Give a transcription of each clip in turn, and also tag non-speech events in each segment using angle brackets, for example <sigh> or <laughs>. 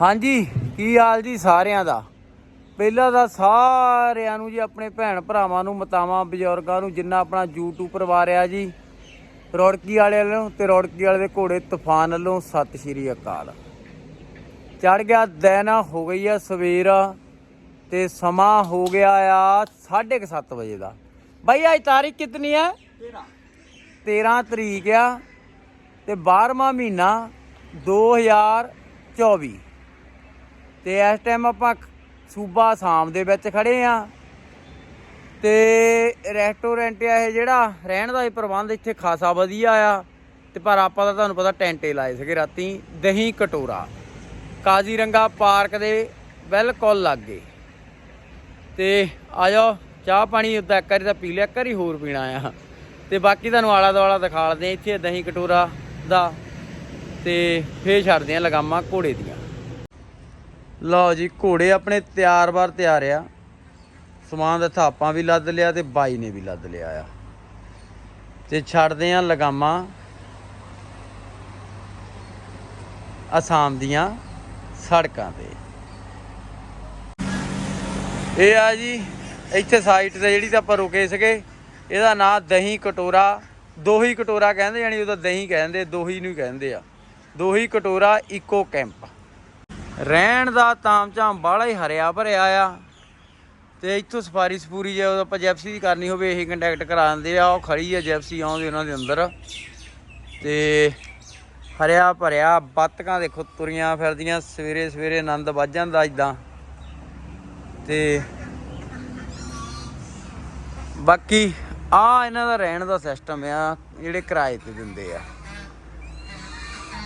ਹਾਂਜੀ ਕੀ ਹਾਲ ਜੀ ਸਾਰਿਆਂ ਦਾ? ਪਹਿਲਾਂ ਤਾਂ ਸਾਰਿਆਂ ਨੂੰ ਜੀ ਆਪਣੇ ਭੈਣ ਭਰਾਵਾਂ ਨੂੰ ਮਤਾਵਾਂ ਬਜ਼ੁਰਗਾਂ ਨੂੰ ਜਿੰਨਾ ਆਪਣਾ YouTube ਪਰਿਵਾਰ ਆ ਜੀ ਰੌੜਕੀ ਵਾਲੇ ਵੱਲੋਂ ਤੇ ਰੌੜਕੀ ਵਾਲੇ ਦੇ ਘੋੜੇ ਤੂਫਾਨ ਵੱਲੋਂ ਸਤਿ ਸ਼੍ਰੀ ਅਕਾਲ। ਚੜ ਗਿਆ ਦਿਨ ਹੋ ਗਈ ਆ ਸਵੇਰ ਤੇ ਸਮਾਂ ਹੋ ਗਿਆ ਆ 7:30 ਵਜੇ ਦਾ। ਬਾਈ ਅੱਜ ਤਾਰੀਖ ਕਿਤਨੀ ਹੈ 13 ਤਰੀਕ ਆ ਤੇ 12ਵਾਂ ਮਹੀਨਾ 2024 ਤੇ ਇਸ ਟਾਈਮ ਆਪਾਂ ਸੂਬਾ ਆਸਾਮ ਦੇ ਵਿੱਚ ਖੜੇ ਆ। ਤੇ ਰੈਸਟੋਰੈਂਟ ਆ ਇਹ ਜਿਹੜਾ, ਰਹਿਣ ਦਾ ਇਹ ਪ੍ਰਬੰਧ ਇੱਥੇ ਖਾਸਾ ਵਧੀਆ ਆ। ਤੇ ਪਰ ਆਪਾਂ ਤਾਂ ਤੁਹਾਨੂੰ ਪਤਾ ਟੈਂਟੇ ਲਾਏ ਸੀਗੇ ਰਾਤੀ, ਦਹੀਂ ਕਟੋਰਾ। ਕਾਜ਼ੀਰੰਗਾ ਪਾਰਕ ਦੇ ਬਿਲਕੁਲ ਲਾਗੇ। ਤੇ ਆ ਜਾਓ, ਚਾਹ ਪਾਣੀ ਉਦਾਂ ਇੱਕ ਵਾਰੀ ਤਾਂ ਪੀ ਲਿਆ, ਇੱਕ ਹੋਰ ਪੀਣਾ ਆ। ਤੇ ਬਾਕੀ ਤੁਹਾਨੂੰ ਆਲਾ ਦੁਆਲਾ ਦਿਖਾਲਦੇ ਆ ਇੱਥੇ ਦਹੀਂ ਕਟੋਰਾ ਦਾ। ਤੇ ਫੇਰ ਛੱਡਦੇ ਆ ਲਗਾਮਾਂ ਘੋੜੇ ਦੀਆਂ। ਲਓ ਜੀ, ਘੋੜੇ ਆਪਣੇ ਤਿਆਰ ਬਾਰ ਤਿਆਰ ਆ। ਸਮਾਨ ਦਾ ਥਾਪਾਂ ਵੀ ਲੱਦ ਲਿਆ ਤੇ ਬਾਈ ਨੇ ਵੀ ਲੱਦ ਲਿਆ ਆ। ਤੇ ਛੱਡਦੇ ਆ ਲਗਾਮਾਂ ਅਸਾਮ ਦੀਆਂ ਸੜਕਾਂ ਤੇ। ਇਹ ਆ ਜੀ, ਇੱਥੇ ਸਾਈਟ ਤੇ ਜਿਹੜੀ ਤਾਂ ਆਪਾਂ ਰੁਕੇ ਸੀਗੇ, ਇਹਦਾ ਨਾਂ ਦਹੀਂ ਕਟੋਰਾ, ਦੋਹੀ ਕਟੋਰਾ ਕਹਿੰਦੇ, ਯਾਨੀ ਉਹਦਾ ਦਹੀਂ ਕਹਿੰਦੇ, ਦੋਹੀ ਨੂੰ ਕਹਿੰਦੇ ਆ। ਦੋਹੀ ਕਟੋਰਾ ਇਕੋ ਕੈਂਪ ਰਹਿਣ ਦਾ ਤਾਮਝਾਮ ਬਾਹਲਾ ਹੀ ਹਰਿਆ ਭਰਿਆ ਆ। ਤੇ ਇੱਥੋਂ ਸਫਾਰੀ ਸਪੂਰੀ ਜੇ ਆਪਾਂ ਜੈਪਸੀ ਦੀ ਕਰਨੀ ਹੋਵੇ, ਇਹ ਕੰਟੈਕਟ ਕਰਾ ਦਿੰਦੇ ਆ। ਉਹ ਖੜੀ ਆ ਜੈਪਸੀ ਆਉਂਦੀ ਉਹਨਾਂ ਦੇ ਅੰਦਰ। ਤੇ ਹਰਿਆ ਭਰਿਆ, ਬੱਤਕਾਂ ਦੇਖੋ ਤੁਰੀਆਂ ਫਿਰਦੀਆਂ, ਸਵੇਰੇ ਸਵੇਰੇ ਆਨੰਦ ਵੱਜ ਜਾਂਦਾ ਇਦਾਂ। ਤੇ ਬਾਕੀ ਆ ਇਹਨਾਂ ਦਾ ਰਹਿਣ ਦਾ ਸਿਸਟਮ ਆ, ਜਿਹੜੇ ਕਿਰਾਏ ਤੇ ਦਿੰਦੇ ਆ।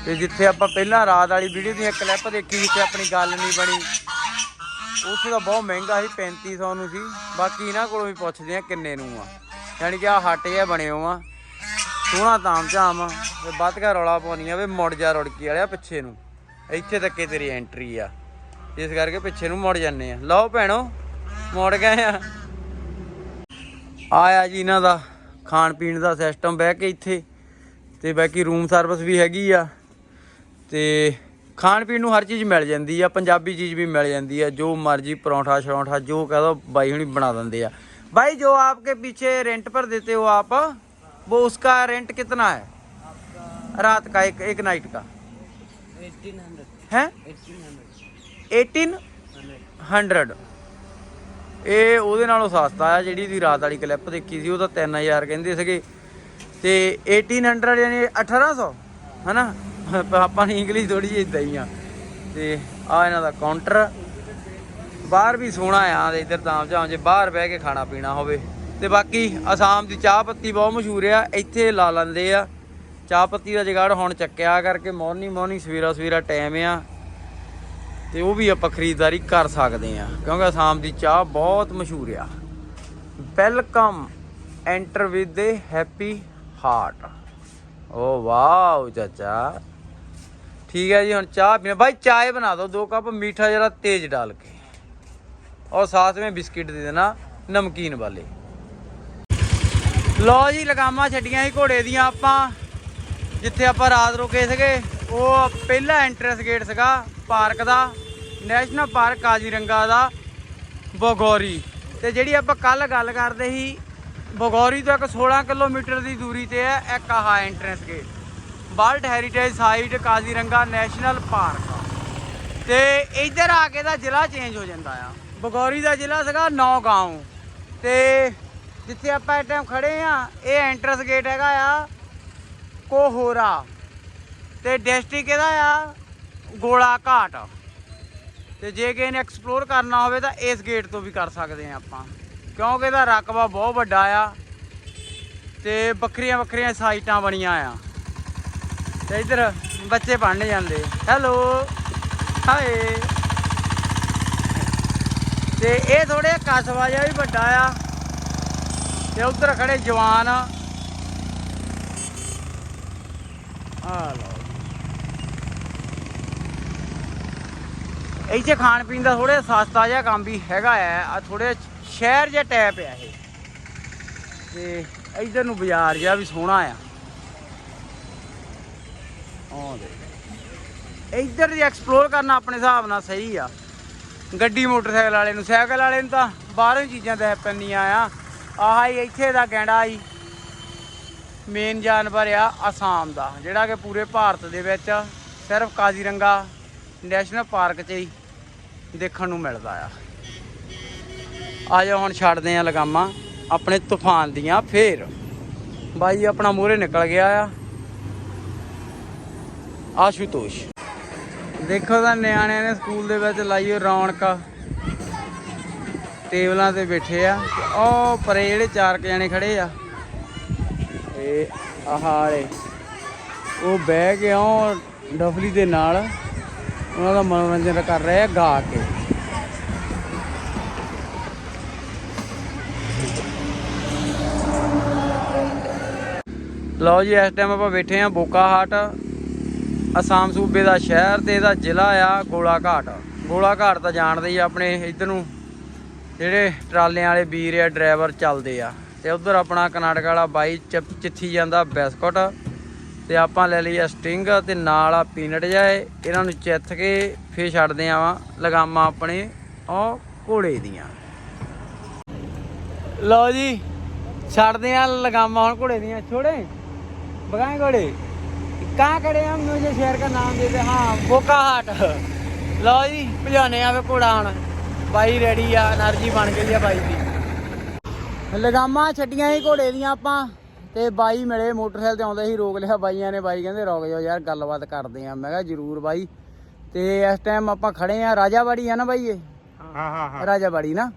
ਤੇ ਜਿੱਥੇ ਆਪਾਂ ਪਹਿਲਾਂ ਰਾਤ ਵਾਲੀ ਵੀਡੀਓ ਦੀਆਂ ਕਲਿੱਪ ਦੇਖੀ ਜਿੱਥੇ ਆਪਣੀ ਗੱਲ ਨਹੀਂ ਬਣੀ, ਉੱਥੇ ਤਾਂ ਬਹੁਤ ਮਹਿੰਗਾ ਸੀ 3500 ਨੂੰ ਸੀ। ਬਾਕੀ ਇਹਨਾਂ ਕੋਲੋਂ ਵੀ ਪੁੱਛਦੇ ਆ ਕਿੰਨੇ ਨੂੰ ਆ। ਯਾਨੀ ਕਿ ਆ ਹੱਟ ਜਿਹਾ ਬਣੇ ਹੋ ਆ। ਸੋਹਣਾ ਤਾਮ ਝਾਮ ਤੇ ਵੱਧ ਘਰ ਰੌਲਾ ਪਾਉਣੀਆਂ ਵੇ ਮੁੜ ਜਾ ਰੁੜਕੀ ਵਾਲਿਆ ਪਿੱਛੇ ਨੂੰ। ਇੱਥੇ ਤੱਕੇ ਤੇਰੀ ਐਂਟਰੀ ਆ। ਇਸ ਕਰਕੇ ਪਿੱਛੇ ਨੂੰ ਮੁੜ ਜਾਂਦੇ ਆ। ਲਓ ਭੈਣੋ, ਮੁੜ ਗਏ ਆ। ਆਇਆ ਜੀ ਇਹਨਾਂ ਦਾ ਖਾਣ ਪੀਣ ਦਾ ਸਿਸਟਮ ਬਹਿ ਕੇ ਇੱਥੇ। ਤੇ ਬਾਕੀ ਰੂਮ ਸਰਵਿਸ ਵੀ ਹੈਗੀ ਆ। ਤੇ ਖਾਣ ਪੀਣ ਨੂੰ ਹਰ ਚੀਜ਼ ਮਿਲ ਜਾਂਦੀ ਆ ਪੰਜਾਬੀ ਚੀਜ਼ ਵੀ ਮਿਲ ਜਾਂਦੀ ਆ ਜੋ ਮਰਜੀ ਪਰੌਂਠਾ ਸ਼ਰੌਂਠਾ ਜੋ ਕਹ ਦੋ ਬਾਈ ਹੁਣੀ ਬਣਾ ਦਿੰਦੇ ਆ भाई जो आपके पीछे रेंट पर देते हो आप वो उसका रेंट कितना है रात का एक एक नाइट का है एटीन हंड्रेड ਇਹ ਉਹਦੇ ਨਾਲੋਂ ਸਸਤਾ ਆ ਜਿਹੜੀ ਤੁਸੀਂ ਰਾਤ ਵਾਲੀ ਕਲਿੱਪ ਦੇਖੀ ਸੀ ਉਹ ਤਾਂ 3000 ਕਹਿੰਦੇ ਸੀਗੇ ਤੇ 1800 ਯਾਨੀ 1800 ਹਨਾ ਪ- ਆਪਾਂ ਨੇ ਇੰਗਲਿਸ਼ ਥੋੜੀ ਜਿਹੀ ਇਦਾਂ ਹੀ ਆ। ਤੇ ਆ ਇਹਨਾਂ ਦਾ ਕਾਊਂਟਰ ਬਾਹਰ ਵੀ ਸੋਹਣਾ ਆ, ਤੇ ਇੱਧਰ ਤਾਂ ਜਾਂ ਜੇ ਬਾਹਰ ਬਹਿ ਕੇ ਖਾਣਾ ਪੀਣਾ ਹੋਵੇ। ਤੇ ਬਾਕੀ ਅਸਾਮ ਦੀ ਚਾਹ ਪੱਤੀ ਬਹੁਤ ਮਸ਼ਹੂਰ ਆ, ਇੱਥੇ ਲਾ ਲੈਂਦੇ ਆ। ਚਾਹ ਪੱਤੀ ਦਾ ਜਗਾੜ ਹੁਣ ਚੱਕਿਆ ਕਰਕੇ ਮਾਰਨਿੰਗ ਮਾਰਨਿੰਗ ਸਵੇਰਾ ਸਵੇਰਾ ਟਾਈਮ ਆ। ਤੇ ਉਹ ਵੀ ਆਪਾਂ ਖਰੀਦਦਾਰੀ ਕਰ ਸਕਦੇ ਆ, ਕਿਉਂਕਿ ਅਸਾਮ ਦੀ ਚਾਹ ਬਹੁਤ ਮਸ਼ਹੂਰ ਆ। Welcome enter with the happy heart oh wow ਚਾਚਾ। ਠੀਕ ਹੈ ਜੀ, ਹੁਣ ਚਾਹ ਪੀਣਾ। ਬਾਈ चाय ਬਣਾ दो ਦੋ ਕੱਪ ਮੀਠਾ ਜਿਹੜਾ ਤੇਜ਼ ਡਾਲ ਕੇ। ਔਰ ਸਾਥ में ਬਿਸਕਿਟ ਦੇ ਦੇਣਾ, ਨਮਕੀਨ ਵਾਲੇ। ਲਓ ਜੀ, ਲਗਾਮਾਂ ਛੱਡੀਆਂ ਸੀ ਘੋੜੇ ਦੀਆਂ ਆਪਾਂ। ਜਿੱਥੇ ਆਪਾਂ ਰਾਤ ਰੁਕੇ ਸੀਗੇ, ਉਹ ਪਹਿਲਾ ਐਂਟਰੈਂਸ ਗੇਟ ਸੀਗਾ ਪਾਰਕ ਦਾ ਨੈਸ਼ਨਲ ਪਾਰਕ ਕਾਜ਼ੀਰੰਗਾ ਦਾ, ਬਗੋਰੀ। ਤੇ ਜਿਹੜੀ ਆਪਾਂ ਕੱਲ ਗੱਲ ਕਰਦੇ ਸੀ, ਬਗੋਰੀ ਤੋਂ ਇੱਕ 16 ਕਿਲੋਮੀਟਰ ਦੀ ਦੂਰੀ ਤੇ ਹੈ, ਇੱਕ ਆਹ entrance gate world heritage site Kaziranga national park. ਤੇ ਇੱਧਰ ਆ ਕੇ ਦਾ ਜ਼ਿਲ੍ਹਾ ਚੇਂਜ ਹੋ ਜਾਂਦਾ ਆ। ਬਗੌਰੀ ਦਾ ਜ਼ਿਲ੍ਹਾ ਸੀਗਾ ਨੌਗਾਂਵ ਤੇ ਜਿੱਥੇ ਆਪਾਂ ਇਸ ਟਾਈਮ ਖੜੇ ਆ, ਇਹ ਐਂਟਰੈਂਸ ਗੇਟ ਹੈਗਾ ਆ ਕੋਹੋਰਾ। ਤੇ ਡਿਸਟ੍ਰਿਕਟ ਇਹਦਾ ਆ ਗੋਲਾ ਘਾਟ ਤੇ ਜੇ ਕਿਸੇ ਨੇ ਐਕਸਪਲੋਰ ਕਰਨਾ ਹੋਵੇ ਤਾਂ ਇਸ ਗੇਟ ਤੋਂ ਵੀ ਕਰ ਸਕਦੇ ਆ ਆਪਾਂ। ਕਿਉਂਕਿ ਇਹਦਾ ਰਕਬਾ ਬਹੁਤ ਵੱਡਾ ਆ। ਤੇ ਵੱਖਰੀਆਂ ਵੱਖਰੀਆਂ ਸਾਈਟਾਂ ਬਣੀਆਂ ਆ। ਤੇ ਇੱਧਰ ਬੱਚੇ ਪੜ੍ਹਨ ਜਾਂਦੇ। ਹੈਲੋ ਹਾਏ ਤੇ ਇਹ ਥੋੜੇ ਕਸਬਾ ਜਿਹਾ ਵੀ ਵੱਡਾ ਆ। ਤੇ ਉੱਧਰ ਖੜੇ ਜਵਾਨ। ਆ ਲਓ ਇੱਥੇ ਖਾਣ ਪੀਣ ਦਾ ਥੋੜਾ ਸਸਤਾ ਜਿਹਾ ਕੰਮ ਵੀ ਹੈਗਾ ਆ। ਆ ਥੋੜੇ ਸ਼ਹਿਰ ਜਿਹਾ ਟੈਪ ਆ ਇਹ। ਤੇ ਇਧਰ ਨੂੰ ਬਾਜ਼ਾਰ ਜਿਹਾ ਵੀ ਸੋਹਣਾ ਆ। ਆਹ ਦੇ ਇੱਧਰ ਦੀ ਐਕਸਪਲੋਰ ਕਰਨਾ ਆਪਣੇ ਹਿਸਾਬ ਨਾਲ ਸਹੀ ਆ। ਗੱਡੀ ਮੋਟਰਸਾਈਕਲ ਵਾਲੇ ਨੂੰ, ਸਾਈਕਲ ਵਾਲੇ ਨੂੰ ਤਾਂ ਬਾਹਰੋਂ ਹੀ ਚੀਜ਼ਾਂ ਦੇ ਪੈਂਦੀਆਂ ਆ ਆਹ ਹੀ ਇੱਥੇ ਦਾ ਗੈਂਡਾ ਹੀ ਮੇਨ ਜਾਨਵਰ ਆ ਅਸਾਮ ਦਾ, ਜਿਹੜਾ ਕਿ ਪੂਰੇ ਭਾਰਤ ਦੇ ਵਿੱਚ ਸਿਰਫ ਕਾਜ਼ੀਰੰਗਾ ਨੈਸ਼ਨਲ ਪਾਰਕ 'ਚ ਹੀ ਦੇਖਣ ਨੂੰ ਮਿਲਦਾ ਆ। ਆ ਜਾਓ ਹੁਣ ਛੱਡਦੇ ਆ ਲਗਾਮਾਂ, ਆਪਣੇ ਤੂਫਾਨ ਦੀਆਂ ਫੇਰ। ਬਾਈ ਆਪਣਾ ਮੂਹਰੇ ਨਿਕਲ ਗਿਆ ਆ। ਆਸ਼ੂਤੋਸ਼। ਦੇਖੋ ਤਾਂ ਨਿਆਣਿਆਂ ਨੇ ਸਕੂਲ ਦੇ ਵਿੱਚ ਲਾਈ ਹੋਈ ਰੌਣਕ। ਟੇਬਲਾਂ ਤੇ ਬੈਠੇ ਆ ਉਹ ਪਰੇ ਜਿਹੜੇ ਚਾਰ ਕੁ ਜਣੇ ਖੜੇ ਆ। ਤੇ ਆਹ ਉਹ ਬਹਿ ਕੇ ਉਹ ਡਫਲੀ ਦੇ ਨਾਲ ਉਹਨਾਂ ਦਾ ਮਨੋਰੰਜਨ ਕਰ ਰਹੇ ਆ ਗਾ ਕੇ। ਲਓ ਜੀ, ਇਸ ਟਾਈਮ ਆਪਾਂ ਬੈਠੇ ਆ ਬੋਕਾਹਾਟ ਅਸਾਮ ਸੂਬੇ ਦਾ ਸ਼ਹਿਰ ਤੇ ਇਹਦਾ ਜ਼ਿਲ੍ਹਾ ਆ ਗੋਲਾਘਾਟ। ਗੋਲਾਘਾਟ ਤਾਂ ਜਾਣਦੇ ਹੀ ਆਪਣੇ ਇੱਧਰ ਨੂੰ। ਜਿਹੜੇ ਟਰਾਲਿਆਂ ਵਾਲੇ ਵੀਰ ਆ, ਡਰਾਈਵਰ ਚੱਲਦੇ ਆ। ਤੇ ਉਧਰ ਆਪਣਾ ਕਰਨਾਟਕ ਵਾਲਾ ਬਾਈ ਚਿੱਥੀ ਜਾਂਦਾ ਬਿਸਕੁਟ। ਤੇ ਆਪਾਂ ਲੈ ਲਈ ਆ ਸਟਿੰਗ ਤੇ ਨਾਲ ਆ ਪੀਨਟ ਜਾਏ ਇਹਨਾਂ ਨੂੰ ਚਿੱਥ ਕੇ ਫੇਰ ਛੱਡਦੇ ਆ ਲਗਾਮਾਂ ਆਪਣੇ ਉਹ ਘੋੜੇ ਦੀਆਂ। ਲਓ ਜੀ, ਛੱਡਦੇ ਆ ਲਗਾਮਾਂ ਹੁਣ ਘੋੜੇ ਦੀਆਂ। ਛੋੜੇ ਬਗਾਏ ਘੋੜੇ। ਕਾ ਕੜੇ ਹਮ ਮੁਝੇ ਸ਼ਹਿਰ ਦਾ ਨਾਮ ਦੇ ਦੇ ਹਾਂ ਬੋਕਾ ਹਾਟ। ਲਓ ਜੀ ਭਜਾਨੇ ਆਵੇ ਘੋੜਾ ਹੁਣ। ਬਾਈ ਰੈਡੀ ਆ એનર્ਜੀ ਬਣ ਗਈ ਆ ਬਾਈ ਦੀ। ਲਗਾਮਾਂ ਛੱਡੀਆਂ ਹੀ ਘੋੜੇ ਦੀਆਂ ਆਪਾਂ ਤੇ ਬਾਈ ਮਿਲੇ ਮੋਟਰਸਾਈਕਲ ਤੇ ਆਉਂਦੇ ਸੀ ਰੋਕ ਲਿਆ ਬਾਈਆਂ ਨੇ। ਬਾਈ ਕਹਿੰਦੇ ਰੋਕ ਜਾਓ ਯਾਰ ਗੱਲਬਾਤ ਕਰਦੇ ਆ। ਮੈਂ ਕਿਹਾ ਜਰੂਰ ਬਾਈ। ਤੇ ਇਸ ਟਾਈਮ ਆਪਾਂ ਖੜੇ ਆ ਰਾਜਾਬਾੜੀ ਆ ਨਾ ਬਾਈ ਇਹ? ਹਾਂ ਹਾਂ ਹਾਂ। ਰਾਜਾਬਾੜੀ ਨਾ?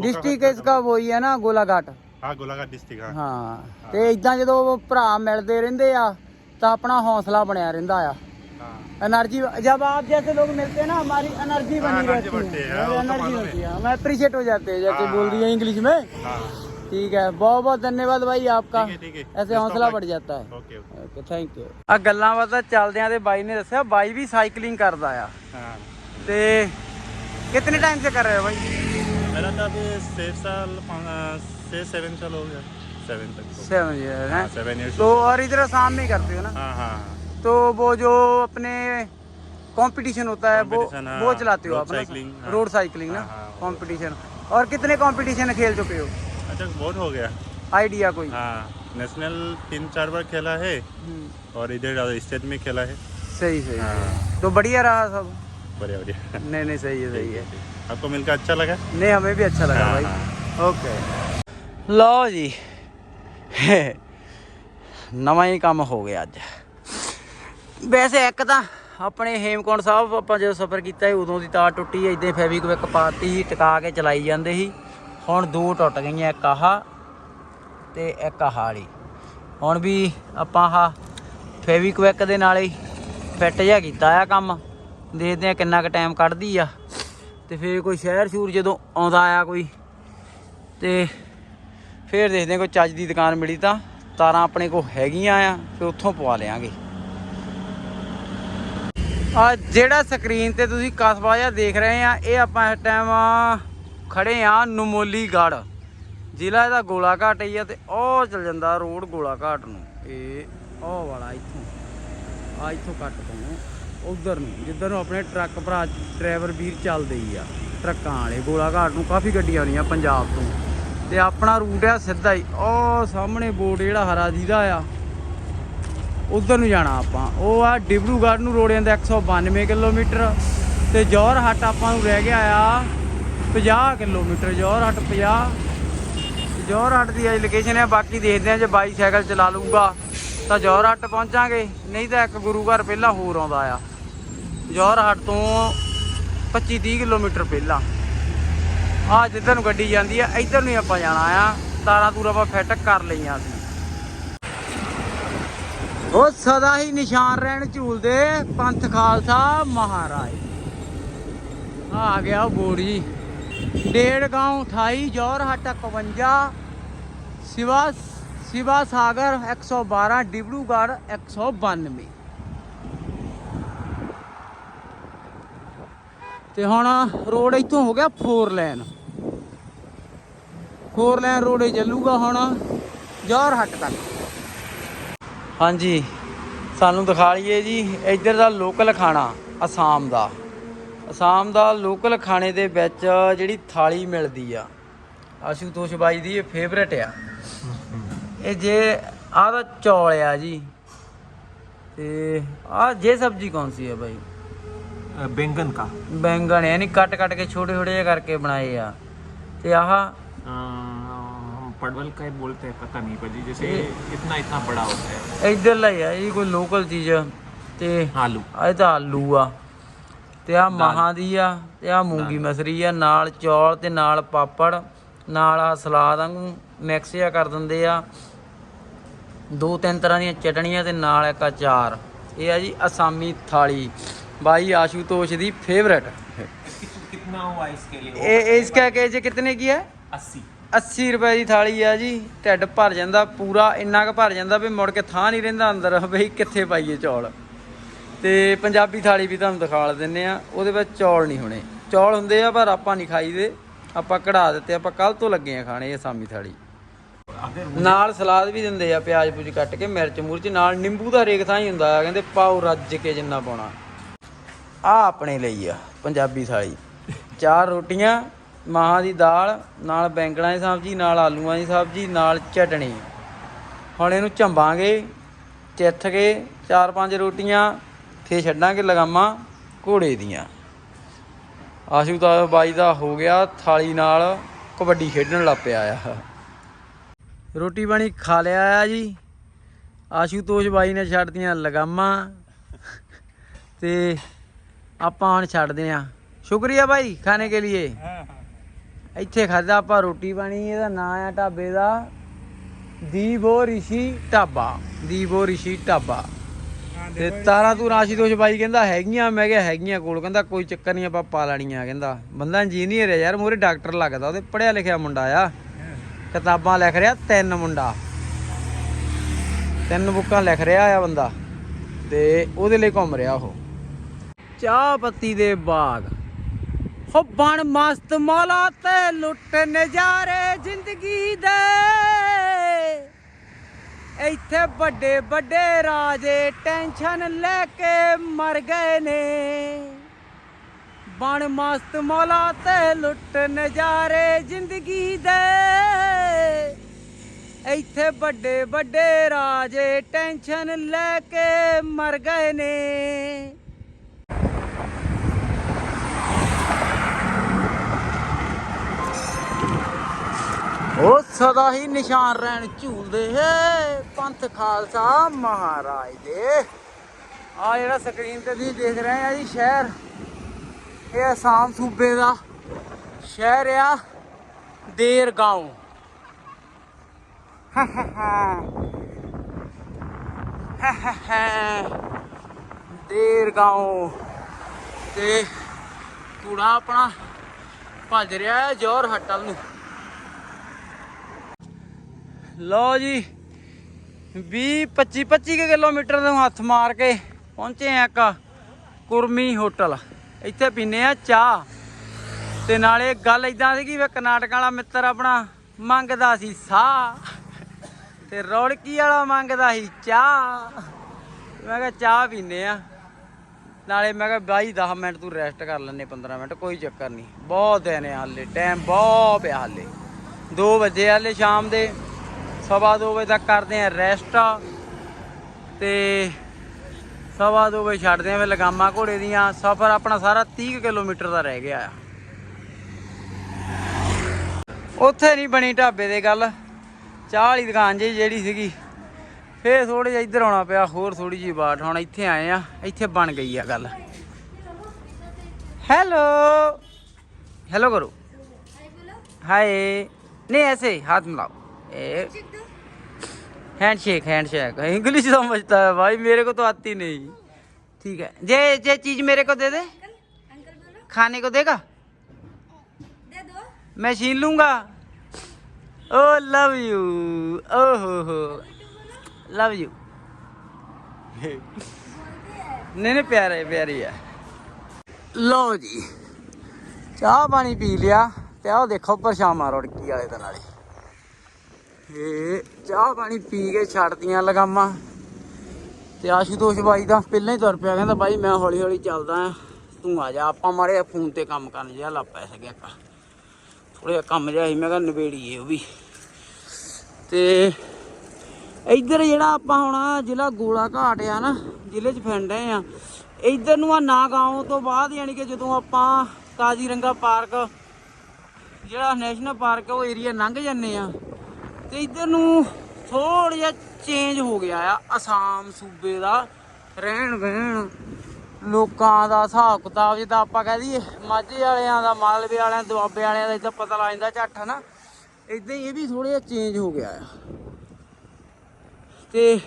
ਡਿਸਟ੍ਰਿਕਟ ਇਸ ਦਾ ਵੋਈ ਹੈ ਨਾ ਗੋਲਾਘਾਟ। ਹਾਂ ਗੋਲਾਘਾਟ ਡਿਸਟ੍ਰਿਕਟ ਹਾਂ। ਹਾਂ ਤੇ ਇਦਾਂ ਜਦੋਂ ਭਰਾ ਮਿਲਦੇ ਰਹਿੰਦੇ ਆ ਤਾਂ ਆਪਣਾ ਹੌਸਲਾ ਬਣਿਆ ਰਹਿੰਦਾ ਆ हाँ एनर्जी जब आप जैसे लोग मिलते हैं ना हमारी एनर्जी हाँ, बनी energy रहती बढ़ती है, है वो तो एनर्जी मालूम होती है हम अप्रिशिएट हो जाते हैं जैसे हाँ, बोल दिया इंग्लिश में हाँ ठीक है बहुत बहुत धन्यवाद भाई आपका ठीक है ठीक है ऐसे Best of हौसला luck. बढ़ जाता है okay okay okay thank you ਆ ਗੱਲਾਂ ਬਾਤਾਂ ਚੱਲਦਿਆਂ ਤੇ ਬਾਈ ਨੇ ਦੱਸਿਆ ਬਾਈ ਵੀ ਸਾਈਕਲਿੰਗ ਕਰਦਾ ਆ हाँ ਤੇ ਕਿੰਨੇ ਟਾਈਮ ਸੇ ਕਰ ਰਹੇ ਹੋ ਬਾਈ मेरा तो अभी छः साल पाँच- छः सेवन साल हो गया हाँ, तो और इधर शाम में करते हो ना? हाँ, हाँ, तो वो जो अपने कंपटीशन होता है वो हाँ, वो चलाते हो आप रोड साइकिलिंग ना? कंपटीशन और कितने कंपटीशन खेल चुके हो? अच्छा बहुत हो गया। आइडिया कोई? हाँ नेशनल तीन चार बार खेला है। हम्म। और इधर स्टेट में खेला है। सही सही हाँ। तो बढ़िया रहा सब? बढ़िया बढ़िया। नहीं नहीं सही है सही है। आपको मिलकर अच्छा लगा? नहीं हमें भी अच्छा लगा भाई। ओके लो जी। <laughs> ਨਵਾਂ ਹੀ ਕੰਮ ਹੋ ਗਿਆ ਅੱਜ। ਵੈਸੇ ਇੱਕ ਤਾਂ ਆਪਣੇ ਹੇਮਕੁੰਟ ਸਾਹਿਬ ਆਪਾਂ ਜਦੋਂ ਸਫ਼ਰ ਕੀਤਾ ਸੀ, ਉਦੋਂ ਦੀ ਤਾਰ ਟੁੱਟੀ ਇਦਾਂ ਫੈਵਿਕਵਿਕ ਪਾਤੀ ਸੀ, ਟਿਕਾ ਕੇ ਚਲਾਈ ਜਾਂਦੇ ਸੀ। ਹੁਣ ਦੋ ਟੁੱਟ ਗਈਆਂ, ਇੱਕ ਆਹ ਤੇ ਇੱਕ ਆਹ ਵਾਲੀ। ਹੁਣ ਵੀ ਆਪਾਂ ਆਹ ਫੈਵਿਕਵਿਕ ਦੇ ਨਾਲ ਹੀ ਫਿੱਟ ਜਿਹਾ ਕੀਤਾ ਆ ਕੰਮ। ਦੇਖਦੇ ਆ ਕਿੰਨਾ ਕੁ ਟਾਈਮ ਕੱਢਦੀ ਆ। ਤੇ ਫੇਰ ਕੋਈ ਸ਼ਹਿਰ ਸ਼ੂਰ ਜਦੋਂ ਆਉਂਦਾ ਆ ਕੋਈ, ਤੇ ਫੇਰ ਦੇਖਦੇ ਹਾਂ, ਕੋਈ ਚੱਜ ਦੀ ਦੁਕਾਨ ਮਿਲੀ ਤਾਂ ਤਾਰਾਂ ਆਪਣੇ ਕੋਲ ਹੈਗੀਆਂ ਆ, ਫਿਰ ਉੱਥੋਂ ਪਵਾ ਲਿਆਂਗੇ। ਆ ਜਿਹੜਾ ਸਕਰੀਨ ਤੇ ਤੁਸੀਂ ਕਸਬਾ ਜਿਹਾ ਦੇਖ ਰਹੇ ਆ, ਇਹ ਆਪਾਂ ਇਸ ਟਾਈਮ ਖੜੇ ਆ ਨਮੋਲੀ ਜ਼ਿਲ੍ਹਾ ਇਹਦਾ ਗੋਲਾਘਾਟ ਹੀ ਆ ਤੇ ਉਹ ਚੱਲ ਜਾਂਦਾ ਰੋਡ ਗੋਲਾਘਾਟ ਨੂੰ। ਇਹ ਉਹ ਵਾਲਾ ਇੱਥੋਂ, ਆ ਇੱਥੋਂ ਕੱਟ ਤੋਂ, ਉਧਰ ਨੂੰ, ਜਿੱਧਰ ਨੂੰ ਆਪਣੇ ਟਰੱਕ ਭਰਾ, ਡਰਾਈਵਰ ਵੀਰ ਚੱਲਦੇ ਹੀ ਆ, ਟਰੱਕਾਂ ਵਾਲੇ। ਗੋਲਾਘਾਟ ਨੂੰ ਕਾਫੀ ਗੱਡੀਆਂ ਆਉਂਦੀਆਂ ਪੰਜਾਬ ਤੋਂ। ਤੇ ਆਪਣਾ ਰੂਟ ਆ ਸਿੱਧਾ ਹੀ। ਉਹ ਸਾਹਮਣੇ ਬੋਰਡ ਜਿਹੜਾ ਹਰਾ ਜਿਹਦਾ ਆ। ਉਧਰ ਨੂੰ ਜਾਣਾ ਆਪਾਂ। ਉਹ ਆ ਡਿਬਰੂਗੜ੍ਹ ਨੂੰ ਰੋੜ ਜਾਂਦਾ 192 ਕਿਲੋਮੀਟਰ। ਤੇ ਜੌਹਰ ਹੱਟ ਆਪਾਂ ਨੂੰ ਰਹਿ ਗਿਆ ਆ 50 ਕਿਲੋਮੀਟਰ। ਜੌਹਰ ਹੱਟ 50 ਜੌਹਰ ਹੱਟ ਦੀ ਅੱਜ ਲੋਕੇਸ਼ਨ ਹੈ ਬਾਕੀ ਦੇਖਦੇ ਆ ਜੇ ਬਾਈਸਾਈਕਲ ਚਲਾ ਲੂਗਾ ਤਾਂ ਜੌਹਰ ਪਹੁੰਚਾਂਗੇ। ਨਹੀਂ ਤਾਂ ਇੱਕ ਗੁਰੂ ਘਰ ਪਹਿਲਾਂ ਹੋਰ ਆਉਂਦਾ ਆ। ਜੌਹਰ ਤੋਂ 25 30 ਕਿਲੋਮੀਟਰ ਪਹਿਲਾਂ। ਆ ਜਿੱਧਰ ਨੂੰ ਗੱਡੀ ਜਾਂਦੀ ਆ, ਇੱਧਰ ਨੂੰ ਆਪਾਂ ਜਾਣਾ ਆ। ਤਾਰਾਂ ਤੂਰਾਂ ਆਪਾਂ ਫਿੱਟ ਕਰ ਲਈਆਂ ਸੀ। ਉਹ ਸਦਾ ਹੀ ਨਿਸ਼ਾਨ ਰਹਿਣ ਝੂਲਦੇ ਪੰਥ ਖਾਲਸਾ ਮਹਾਰਾਜ। ਆ ਆ ਗਿਆ ਬੋੜੀ ਡੇਢ ਗਾਉਂ 28 ਜੌਰਹੱਟ 51 ਸਿਵਾ ਸਿਵਾ ਸਾਗਰ 112 ਡਿਬੜੂਗੜ੍ਹ 192 ਤੇ ਹੁਣ ਰੋਡ ਇੱਥੋਂ ਹੋ ਗਿਆ 4 ਲਾਈਨ 4 ਲਾਈਨ ਰੋਡ ਚੱਲੂਗਾ ਹੁਣ ਜੌਰਹੱਟ ਤੱਕ। ਹਾਂਜੀ, ਸਾਨੂੰ ਦਿਖਾ ਲਈਏ ਜੀ, ਇੱਧਰ ਦਾ ਲੋਕਲ ਖਾਣਾ, ਅਸਾਮ ਦਾ। ਅਸਾਮ ਦਾ ਲੋਕਲ ਖਾਣੇ ਦੇ ਵਿੱਚ ਜਿਹੜੀ ਥਾਲੀ ਮਿਲਦੀ ਆ, ਆਸ਼ੂਤੋਸ਼ ਬਾਈ ਦੀ ਇਹ ਫੇਵਰੇਟ ਆ। ਇਹ ਜੇ ਆਹ ਦਾ ਚੌਲ ਆ ਜੀ। ਤੇ ਆ ਜੇ ਸਬਜੀ ਕੌਣ ਸੀ ਹੈ ਬਾਈ? अ, बैंगन का ਬੈਂਗਣ ਯਾਨੀ ਕੱਟ ਕੱਟ ਕੇ ਛੋਟੇ ਛੋਟੇ ਜਿਹੇ ਕਰਕੇ ਬਣਾਏ ਆ ਤੇ ਆਹ अ, हम परवल का ही बोलते हैं पता नहीं भाजी जैसे इतना इतना बड़ा होता है ਇੱਧਰਲਾ ਹੀ ਆ ਇਹ ਕੋਈ ਲੋਕਲ ਚੀਜ਼ ਆ। ਤੇ आलू ਆ ਇਹ ਤਾਂ ਆਲੂ ਆ ਤੇ ਆ ਮਹਾਂ ਦੀ ਆ ਤੇ ਆ ਮੂੰਗੀ ਮਸਰੀ ਆ ਨਾਲ ਚੌਲ ਤੇ ਨਾਲ ਪਾਪੜ ਨਾਲ ਆ ਸਲਾਦ ਵਾਂਗੂ ਮਿਕਸ ਜਿਹਾ ਕਰ ਦਿੰਦੇ ਆ ਦੋ ਤਿੰਨ ਤਰ੍ਹਾਂ ਦੀਆਂ ਚਟਣੀਆਂ ਤੇ ਨਾਲ ਇੱਕ ਅਚਾਰ ਇਹ ਆ ਜੀ ਅਸਾਮੀ ਥਾਲੀ ਬਾਈ ਆਸ਼ੂਤੋਸ਼ ਦੀ ਫੇਵਰੇਟ कितना हुआ इसके लिए ਇਹ ਇਸ ਕਾ ਕੇ ਜੇ ਕਿਤਨੇ ਕੀ ਹੈ अस्सी 80 ਰੁਪਏ ਦੀ ਥਾਲੀ ਆ ਜੀ ਢਿੱਡ ਭਰ ਜਾਂਦਾ ਪੂਰਾ ਇੰਨਾ ਕੁ ਭਰ ਜਾਂਦਾ ਵੀ ਮੁੜ ਕੇ ਥਾਂ ਨਹੀਂ ਰਹਿੰਦਾ ਅੰਦਰ ਬਈ ਕਿੱਥੇ ਪਾਈਏ ਚੌਲ ਤੇ ਪੰਜਾਬੀ ਥਾਲੀ ਵੀ ਤੁਹਾਨੂੰ ਦਿਖਾ ਦਿੰਨੇ ਆ ਉਹਦੇ ਵਿੱਚ ਚੌਲ ਨਹੀਂ ਹੋਣੇ ਚੌਲ ਹੁੰਦੇ ਆ ਪਰ ਆਪਾਂ ਨਹੀਂ ਖਾਈਦੇ ਆਪਾਂ ਕਢਾ ਦਿੱਤੇ ਆਪਾਂ ਕੱਲ ਤੋਂ ਲੱਗੇ ਆ ਖਾਣੇ ਇਹ ਸਾਮੀ ਥਾਲੀ अगर ਨਾਲ ਸਲਾਦ ਵੀ ਦਿੰਦੇ ਆ ਪਿਆਜ਼ ਪੂਜ ਕੱਟ ਕੇ ਮਿਰਚ ਮੁਰਚ ਨਾਲ ਨਿੰਬੂ ਦਾ ਰੇਖ ਥਾਂ ਹੀ ਹੁੰਦਾ ਆ ਕਹਿੰਦੇ ਪਾਓ ਰੱਜ ਕੇ ਜਿੰਨਾ ਪਾਉਣਾ ਆ ਆਪਣੇ ਲਈ ਆ, ਪੰਜਾਬੀ ਥਾਲੀ ਚਾਰ ਰੋਟੀਆਂ, ਮਾਹਾਂ ਦੀ ਦਾਲ, ਨਾਲ ਬੈਂਗਣਾਂ ਦੀ ਸਬਜ਼ੀ, ਨਾਲ ਆਲੂਆਂ ਦੀ ਸਬਜ਼ੀ, ਨਾਲ ਚਟਣੀ। ਹੁਣ ਇਹਨੂੰ ਝੰਬਾਂਗੇ ਚਿੱਥ ਕੇ ਚਾਰ ਪੰਜ ਰੋਟੀਆਂ, ਫੇਰ ਛੱਡਾਂਗੇ ਲਗਾਮਾਂ ਘੋੜੇ ਦੀਆਂ। ਆਸ਼ੂ ਦਾ ਬਾਈ ਦਾ ਹੋ ਗਿਆ ਥਾਲੀ ਨਾਲ ਕਬੱਡੀ ਖੇਡਣ ਲੱਗ ਪਿਆ ਆ। ਰੋਟੀ ਪਾਣੀ ਖਾ ਲਿਆ ਆ ਜੀ। ਆਸ਼ੂਤੋਸ਼ ਬਾਈ ਨੇ ਛੱਡਤੀਆਂ ਲਗਾਮਾਂ। ਤੇ ਆਪਾਂ ਹੁਣ ਛੱਡਦੇ ਆ ਸ਼ੁਕਰੀਆ ਭਾਈ ਖਾਣੇ ਕੇ ਲਈ ਇੱਥੇ ਖਾਦਾ ਆਪਾਂ ਰੋਟੀ ਪਾਣੀ ਇਹਦਾ ਨਾਂ ਆ ਢਾਬੇ ਦਾ ਦੀਵੋ ਰਿਸ਼ੀ ਢਾਬਾ। ਦੀਵੋ ਰਿਸ਼ੀ ਢਾਬਾ। ਤੇ ਤਾਰਾ ਤੂੰ ਰਾਸ਼ੀ ਦੋਸ਼ ਬਾਈ ਕਹਿੰਦਾ ਹੈਗੀਆਂ ਮੈਂ ਕਿਹਾ ਹੈਗੀਆਂ ਕੋਲ। ਕਹਿੰਦਾ ਕੋਈ ਚੱਕਰ ਨਹੀਂ ਆਪਾਂ ਪਾ ਲੈਣੀਆਂ ਕਹਿੰਦਾ। ਬੰਦਾ ਇੰਜੀਨੀਅਰ ਹੈ ਯਾਰ ਮੋਰੇ ਡਾਕਟਰ ਲੱਗਦਾ ਉਹਦੇ ਪੜਿਆ ਲਿਖਿਆ ਮੁੰਡਾ ਆ। ਕਿਤਾਬਾਂ ਲਿਖ ਰਿਹਾ ਤਿੰਨ ਮੁੰਡਾ। ਤਿੰਨ ਬੁੱਕਾਂ ਲਿਖ ਰਿਹਾ ਆ ਬੰਦਾ। ਤੇ ਉਹਦੇ ਲਈ ਘੁੰਮ ਰਿਹਾ ਉਹ। ਚਾਹ ਪੱਤੀ ਦੇ ਬਾਗ। ਹੋ ਬਣ ਮਸਤ ਮੌਲਾ ਤੇ ਲੁੱਟ ਨਜ਼ਾਰੇ ਜ਼ਿੰਦਗੀ ਦੇ। ਇੱਥੇ ਵੱਡੇ ਵੱਡੇ ਰਾਜੇ ਟੈਨਸ਼ਨ ਲੈ ਕੇ ਮਰ ਗਏ ਨੇ। ਬਣ ਮਸਤ ਮੌਲਾ ਤੇ ਲੁੱਟ ਨਜ਼ਾਰੇ ਜ਼ਿੰਦਗੀ ਦੇ। ਇੱਥੇ ਵੱਡੇ ਵੱਡੇ ਰਾਜੇ ਟੈਨਸ਼ਨ ਲੈ ਕੇ ਮਰ ਗਏ ਨੇ। ਉਹ ਸਦਾ ਹੀ ਨਿਸ਼ਾਨ ਰਹਿਣ ਝੂਲਦੇ ਹੈ, ਪੰਥ ਖਾਲਸਾ ਮਹਾਰਾਜ ਦੇ। ਆ ਜਿਹੜਾ ਸਕਰੀਨ ਤੇ ਤੁਸੀਂ ਦੇਖ ਰਹੇ ਆ ਜੀ ਸ਼ਹਿਰ, ਇਹ ਅਸਾਮ ਸੂਬੇ ਦਾ ਸ਼ਹਿਰ ਆ ਦੇਰ ਗਾਉਂ ਦੇਰ ਗਾਉਂ ਤੇ ਕੂੜਾ ਆਪਣਾ ਭੱਜ ਰਿਹਾ ਹੈ ਜੋਰ ਹਟਲ ਨੂੰ। ਲਓ ਜੀ 20 25 25 ਕੁ ਕਿਲੋਮੀਟਰ ਤੋਂ ਹੱਥ ਮਾਰ ਕੇ ਪਹੁੰਚੇ ਆ ਇੱਕ ਕੁਰਮੀ ਹੋਟਲ। ਇੱਥੇ ਪੀਨੇ ਆ ਚਾਹ। ਤੇ ਨਾਲੇ ਗੱਲ ਇਦਾਂ ਸੀ ਕਿ ਵੇ ਕਰਨਾਟਕ ਵਾਲਾ ਮਿੱਤਰ ਆਪਣਾ ਮੰਗਦਾ ਸੀ ਸਾਹ। ਤੇ ਰੌੜਕੀ ਵਾਲਾ ਮੰਗਦਾ ਸੀ ਚਾਹ। ਮੈਂ ਕਿਹਾ ਚਾਹ ਪੀਨੇ ਆ ਨਾਲੇ ਮੈਂ ਕਿਹਾ ਬਾਈ 10 ਮਿੰਟ ਤੂੰ ਰੈਸਟ ਕਰ ਲੈਨੇ 15 ਮਿੰਟ, ਕੋਈ ਚੱਕਰ ਨਹੀਂ। ਬਹੁਤ ਦਿਨ ਆ ਹਾਲੇ ਟਾਈਮ ਬਹੁਤ ਪਿਆ ਹਾਲੇ। 2 ਵਜੇ ਹਾਲੇ ਸ਼ਾਮ ਦੇ। ਸਵਾ 2 ਵਜੇ ਤੱਕ ਕਰਦੇ ਆ ਰੈਸਟ ਤੇ ਸਵਾ 2 ਵਜੇ ਛੱਡਦੇ ਆ ਫਿਰ ਲਗਾਮਾ ਘੋੜੇ ਦੀਆਂ ਸਫ਼ਰ ਆਪਣਾ ਸਾਰਾ 30 ਕੁ ਕਿਲੋਮੀਟਰ ਦਾ ਰਹਿ ਗਿਆ ਆ ਉੱਥੇ ਨਹੀਂ ਬਣੀ ਢਾਬੇ ਦੇ ਗੱਲ ਚਾਹ ਵਾਲੀ ਦੁਕਾਨ ਜੀ ਜਿਹੜੀ ਸੀਗੀ ਫੇਰ ਥੋੜੇ ਜਿਹਾ ਇੱਧਰ ਆਉਣਾ ਪਿਆ ਹੋਰ ਥੋੜੀ ਜਿਹੀ ਬਾਟ ਹੁਣ ਇੱਥੇ ਆਏ ਆ ਇੱਥੇ ਬਣ ਗਈ ਆ ਗੱਲ ਹੈਲੋ हेलो करो हाय नहीं ऐसे हाथ मिलाओ ए हैंडशेक हैंडशेक इंग्लिश समझता है भाई मेरे को तो आती नहीं ठीक है जे जे चीज मेरे को दे दे खाने को देगा मैं छीन लूंगा ओ लव यू ओ हो हो लव यू नहीं नहीं प्यारा है प्यारी है ਲਓ ਜੀ ਚਾਹ ਪਾਣੀ ਪੀ ਲਿਆ ਤੇ ਆਹ ਦੇਖੋ ਪਰਛਾਵਾਂ ਰੁੜਕੀ ਵਾਲੇ ਦੇ ਨਾਲੇ ਇਹ ਚਾਹ ਪਾਣੀ ਪੀ ਕੇ ਛੱਡਤੀਆਂ ਲਗਾਮਾਂ। ਤੇ ਆਸ਼ੂਤੋਸ਼ ਬਾਈ ਦਾ ਪਹਿਲਾਂ ਹੀ ਤੁਰ ਪਿਆ, ਕਹਿੰਦਾ ਬਾਈ ਮੈਂ ਹੌਲੀ ਹੌਲੀ ਚੱਲਦਾ ਆ ਤੂੰ ਆ ਜਾ, ਆਪਾਂ ਮਾੜੇ ਫੋਨ ਤੇ ਕੰਮ ਕਰਨ ਜਿਹਾ ਲਾ ਪੈ ਸਕਿਆ ਆਪਾਂ। ਥੋੜਾ ਜਿਹਾ ਕੰਮ ਜਿਹਾ ਸੀ, ਮੈਂ ਕਿਹਾ ਨਵੇੜੀਏ ਉਹ ਵੀ। ਤੇ ਇੱਧਰ ਜਿਹੜਾ ਆਪਾਂ ਹੁਣ ਜ਼ਿਲ੍ਹਾ ਗੋਲਾ ਘਾਟ ਆ ਨਾ, ਜ਼ਿਲ੍ਹੇ 'ਚ ਫਿੰਡੇ ਆ। ਇੱਧਰ ਨੂੰ ਆ ਨਾਗਾਉਂ ਤੋਂ ਬਾਅਦ ਯਾਨੀ ਕਿ ਜਦੋਂ ਆਪਾਂ ਕਾਜ਼ੀਰੰਗਾ ਪਾਰਕ, ਜਿਹੜਾ ਨੈਸ਼ਨਲ ਪਾਰਕ ਉਹ ਏਰੀਆ ਲੰਘ ਜਾਂਦੇ ਆ। ਤੇ ਇੱਧਰ ਨੂੰ ਥੋੜਾ ਜਿਹਾ ਚੇਂਜ ਹੋ ਗਿਆ ਆ, ਅਸਾਮ ਸੂਬੇ ਦਾ ਰਹਿਣ ਬਹਿਣ ਲੋਕਾਂ ਦਾ ਹਿਸਾਬ ਕਿਤਾਬ, ਜਿੱਦਾਂ ਆਪਾਂ ਕਹਿ ਦਈਏ, ਮਾਝੇ ਵਾਲਿਆਂ ਦਾ, ਮਾਲਵੇ ਵਾਲਿਆਂ, ਦੁਆਬੇ ਵਾਲਿਆਂ ਦਾ ਇਦਾਂ ਪਤਾ ਲੱਗ ਜਾਂਦਾ ਝੱਟ, ਹਨਾ? ਇਦਾਂ ਹੀ ਇਹ ਵੀ ਥੋੜਾ ਜਿਹਾ ਚੇਂਜ ਹੋ ਗਿਆ ਆ। ਤੇ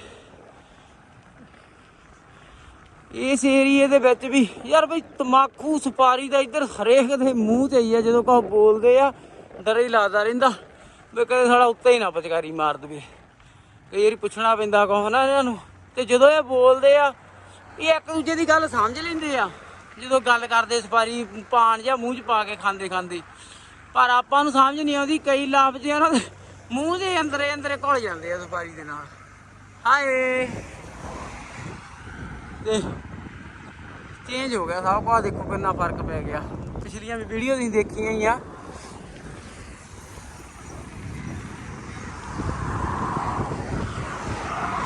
ਇਸ ਏਰੀਏ ਦੇ ਵਿੱਚ ਵੀ ਯਾਰ ਬਈ ਤਮਾਕੂ ਸੁਪਾਰੀ ਦਾ ਇੱਧਰ ਹਰੇਕ ਦੇ ਮੂੰਹ ਤੇ ਹੀ ਆ, ਜਦੋਂ ਕੋ ਬੋਲਦੇ ਆ, ਡਰ ਹੀ ਲੱਗਦਾ ਰਹਿੰਦਾ। ਵੀ ਕਦੇ ਸਾਡਾ ਉੱਤੇ ਹੀ ਨਾ ਪਚਕਾਰੀ ਮਾਰ ਦਵੇ। ਕਈ ਵਾਰੀ ਪੁੱਛਣਾ ਪੈਂਦਾ ਕੋ ਨਾ ਇਹਨਾਂ ਨੂੰ। ਤੇ ਜਦੋਂ ਇਹ ਬੋਲਦੇ ਆ, ਇਹ ਇੱਕ ਦੂਜੇ ਦੀ ਗੱਲ ਸਮਝ ਲੈਂਦੇ ਆ। ਜਦੋਂ ਗੱਲ ਕਰਦੇ ਸੁਪਾਰੀ ਪਾਣ ਜਾਂ ਮੂੰਹ 'ਚ ਪਾ ਕੇ ਖਾਂਦੇ ਖਾਂਦੇ। ਪਰ ਆਪਾਂ ਨੂੰ ਸਮਝ ਨਹੀਂ ਆਉਂਦੀ, ਕਈ ਲਫ਼ਜ਼ ਆ ਨਾ, ਮੂੰਹ ਦੇ ਅੰਦਰੇ ਅੰਦਰੇ ਘੁਲ ਜਾਂਦੇ ਆ ਸੁਪਾਰੀ ਦੇ ਨਾਲ। ਹਾਏ! ਤੇ ਚੇਂਜ ਹੋ ਗਿਆ, ਸਭ ਕੁਝ ਦੇਖੋ ਕਿੰਨਾ ਫ਼ਰਕ ਪੈ ਗਿਆ। ਪਿਛਲੀਆਂ ਵੀ ਵੀਡੀਓ ਤੁਸੀਂ ਦੇਖੀਆਂ ਹੀ ਆ।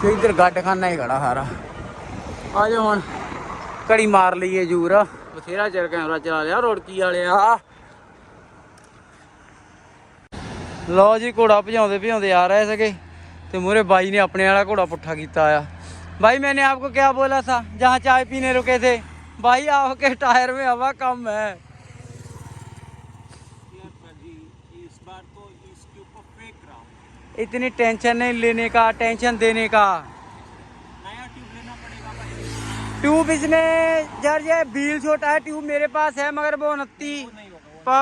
ਤੇ ਇੱਧਰ ਗੱਡ ਖਾਨਾ ਹੀ ਖੜਾ ਸਾਰਾ ਆ ਜਾਓ ਹੁਣ ਕੜੀ ਮਾਰ ਲਈਏ ਜੂਰ ਬਥੇਰਾ ਚਿਰ ਕੈਮਰਾ ਚਲਾ ਲਿਆ ਰੋੜਕੀ ਵਾਲਿਆ ਲਓ ਜੀ ਘੋੜਾ ਭਜਾਉਂਦੇ ਭਜਾਉਂਦੇ ਆ ਰਹੇ ਸੀਗੇ ਤੇ ਮੂਰੇ ਬਾਈ ਨੇ ਆਪਣੇ ਵਾਲਾ ਘੋੜਾ ਪੁੱਠਾ ਕੀਤਾ ਆ भाई मैंने आपको क्या बोला था जहाँ चाय पीने रुके थे भाई आपके टायर में हवा कम है इतनी टेंशन नहीं लेने का टेंशन देने का। ट्यूब इसमें यार ये व्हील छोटा है ट्यूब मेरे पास है मगर वो उनती नहीं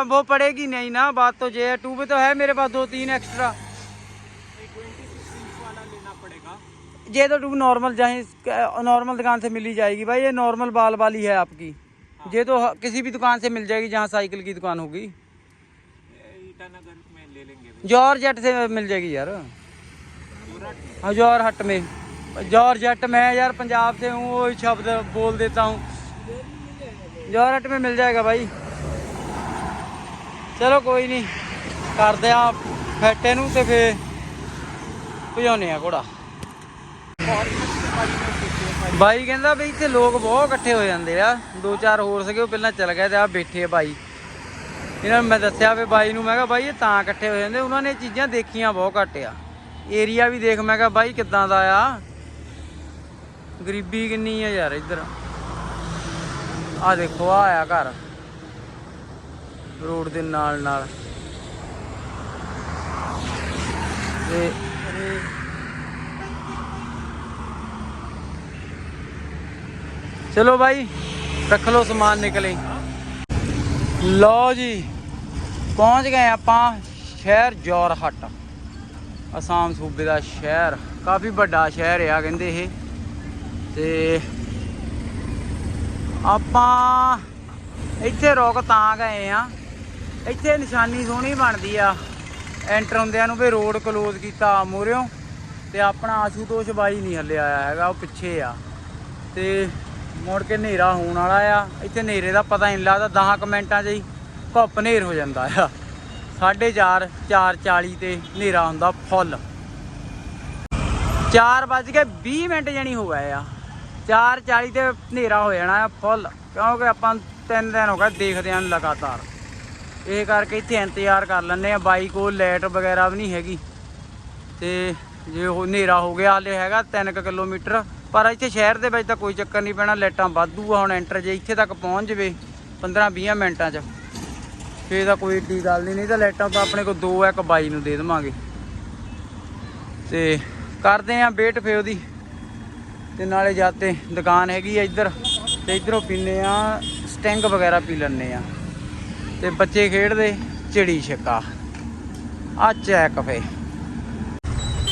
वो पड़ेगी नहीं ना बात तो ये है ट्यूब तो है मेरे पास दो तीन एक्स्ट्रा ये तो ट्यूब नॉर्मल जहाँ नॉर्मल दुकान से मिली जाएगी भाई ये नॉर्मल बाल वाली है आपकी। ये तो किसी भी दुकान से मिल जाएगी जहाँ साइकिल की दुकान होगी। जौर जट से मिल जाएगी यार हाँ जौहर हट में जौहर जट मैं यार पंजाब से हूँ वही शब्द बोल देता हूँ जौहर हट में मिल जाएगा भाई चलो कोई नहीं ਕਰਦੇ ਆ ਫੈਟੇ ਨੂੰ ਤੇ ਫੇ ਭਜਾਉਨੇ ਆ ਘੋੜਾ ਬਾਈ ਕਹਿੰਦਾ ਵੀ ਇੱਥੇ ਲੋਕ ਬਹੁਤ ਇਕੱਠੇ ਹੋ ਜਾਂਦੇ ਆ ਦੋ ਚਾਰ ਹੋਰ ਸੀਗੇ ਉਹ ਪਹਿਲਾਂ ਚਲ ਗਏ ਤੇ ਆ ਬੈਠੇ ਆ ਬਾਈ ਇਹਨਾਂ ਨੂੰ ਮੈਂ ਦੱਸਿਆ ਵੀ ਬਾਈ ਨੂੰ, ਮੈਂ ਕਿਹਾ ਬਾਈ ਇਹ ਤਾਂ ਇਕੱਠੇ ਹੋ ਜਾਂਦੇ, ਉਹਨਾਂ ਨੇ ਚੀਜ਼ਾਂ ਦੇਖੀਆਂ ਬਹੁਤ ਘੱਟ ਆ। ਏਰੀਆ ਵੀ ਦੇਖ, ਮੈਂ ਕਿਹਾ ਬਾਈ ਕਿੱਦਾਂ ਦਾ ਆ? ਗਰੀਬੀ ਕਿੰਨੀ ਆ ਯਾਰ ਇੱਧਰ। ਆ ਦੇਖੋ ਆ ਆਇਆ ਘਰ। ਰੋਡ ਦੇ ਨਾਲ ਨਾਲ। ਤੇ ਚਲੋ ਭਾਈ ਰੱਖ ਲਓ ਸਮਾਨ ਨਿਕਲੇ। ਲਓ ਜੀ, ਪਹੁੰਚ ਗਏ ਆਪਾਂ ਸ਼ਹਿਰ ਜੋਰਹੱਟ। ਅਸਾਮ ਸੂਬੇ ਦਾ ਸ਼ਹਿਰ, ਕਾਫੀ ਵੱਡਾ ਸ਼ਹਿਰ ਆ ਕਹਿੰਦੇ ਇਹ। ਤੇ ਆਪਾਂ ਇੱਥੇ ਰੁਕ ਤਾਂ ਗਏ ਆ। ਇੱਥੇ ਨਿਸ਼ਾਨੀ ਸੋਹਣੀ ਬਣਦੀ ਆ। ਐਂਟਰ ਹੁੰਦਿਆਂ ਨੂੰ ਵੀ ਰੋਡ ਕਲੋਜ਼ ਕੀਤਾ ਮੂਹਰਿਓਂ ਤੇ ਆਪਣਾ ਆਸ਼ੂਤੋਸ਼ ਬਾਈ ਨਹੀਂ ਹੱਲੇ ਆਇਆ ਹੈਗਾ, ਉਹ ਪਿੱਛੇ ਆ। ਤੇ ਮੁੜ ਕੇ ਹਨੇਰਾ ਹੋਣ ਵਾਲਾ ਆ। ਇੱਥੇ ਹਨੇਰੇ ਦਾ ਪਤਾ ਨਹੀਂ ਲੱਗਦਾ 10 ਮਿੰਟਾਂ 'ਚ ਹੀ ਧੁੱਪ ਹਨੇਰ ਹੋ ਜਾਂਦਾ ਆ। 4:30 4:40 ਤੇ ਹਨੇਰਾ ਹੁੰਦਾ ਫੁੱਲ। 4 ਵੱਜ ਕੇ 20 ਮਿੰਟ ਜਣੀ ਹੋ ਗਏ ਆ। 4:40 ਤੇ ਹਨੇਰਾ ਹੋ ਜਾਣਾ ਆ ਫੁੱਲ, ਕਿਉਂਕਿ ਆਪਾਂ ਤਿੰਨ ਦਿਨ ਹੋ ਗਏ ਦੇਖਦੇ ਆਂ ਲਗਾਤਾਰ। ਇਹ ਕਰਕੇ ਇੱਥੇ ਇੰਤਜ਼ਾਰ ਕਰ ਲੈਂਦੇ ਆ, ਬਾਈ ਕੋਲ ਲਾਈਟ ਵਗੈਰਾ ਵੀ ਨਹੀਂ ਹੈਗੀ। ਤੇ ਜੇ ਉਹ ਹਨੇਰਾ ਹੋ ਗਿਆ, ਹਾਲੇ ਹੈਗਾ 3 ਕਿਲੋਮੀਟਰ, ਪਰ ਇੱਥੇ ਸ਼ਹਿਰ ਦੇ ਵਿੱਚ ਤਾਂ ਕੋਈ ਚੱਕਰ ਨਹੀਂ ਪੈਣਾ, ਲਾਈਟਾਂ ਵਾਧੂ ਆ ਹੁਣ ਐਂਟਰ ਜੇ ਇੱਥੇ ਤੱਕ ਪਹੁੰਚ ਜਵੇ 15-20 ਮਿੰਟਾਂ 'ਚ। ਫੇਰ ਤਾਂ ਕੋਈ ਏਡੀ ਗੱਲ ਨਹੀਂ ਨਹੀਂ ਤਾਂ ਲਾਈਟਾਂ ਤਾਂ ਆਪਣੇ ਕੋਲ ਦੋ ਆ, ਇੱਕ ਬਾਈ ਨੂੰ ਦੇ ਦੇਵਾਂਗੇ। ਤੇ ਕਰਦੇ ਆਂ ਵੇਟ ਫੇ ਉਹਦੀ। ਤੇ ਨਾਲੇ ਜਾਤੇ ਦੁਕਾਨ ਹੈਗੀ ਆ ਇੱਧਰ, ਤੇ ਇੱਧਰੋਂ ਪੀਨੇ ਆ ਸਟਿੰਗ ਵਗੈਰਾ ਪੀ ਲੈਣੇ ਆ। ਤੇ ਬੱਚੇ ਖੇਡਦੇ ਚਿੜੀ ਛੱਕਾ। ਆ ਚੈੱਕ ਫੇ।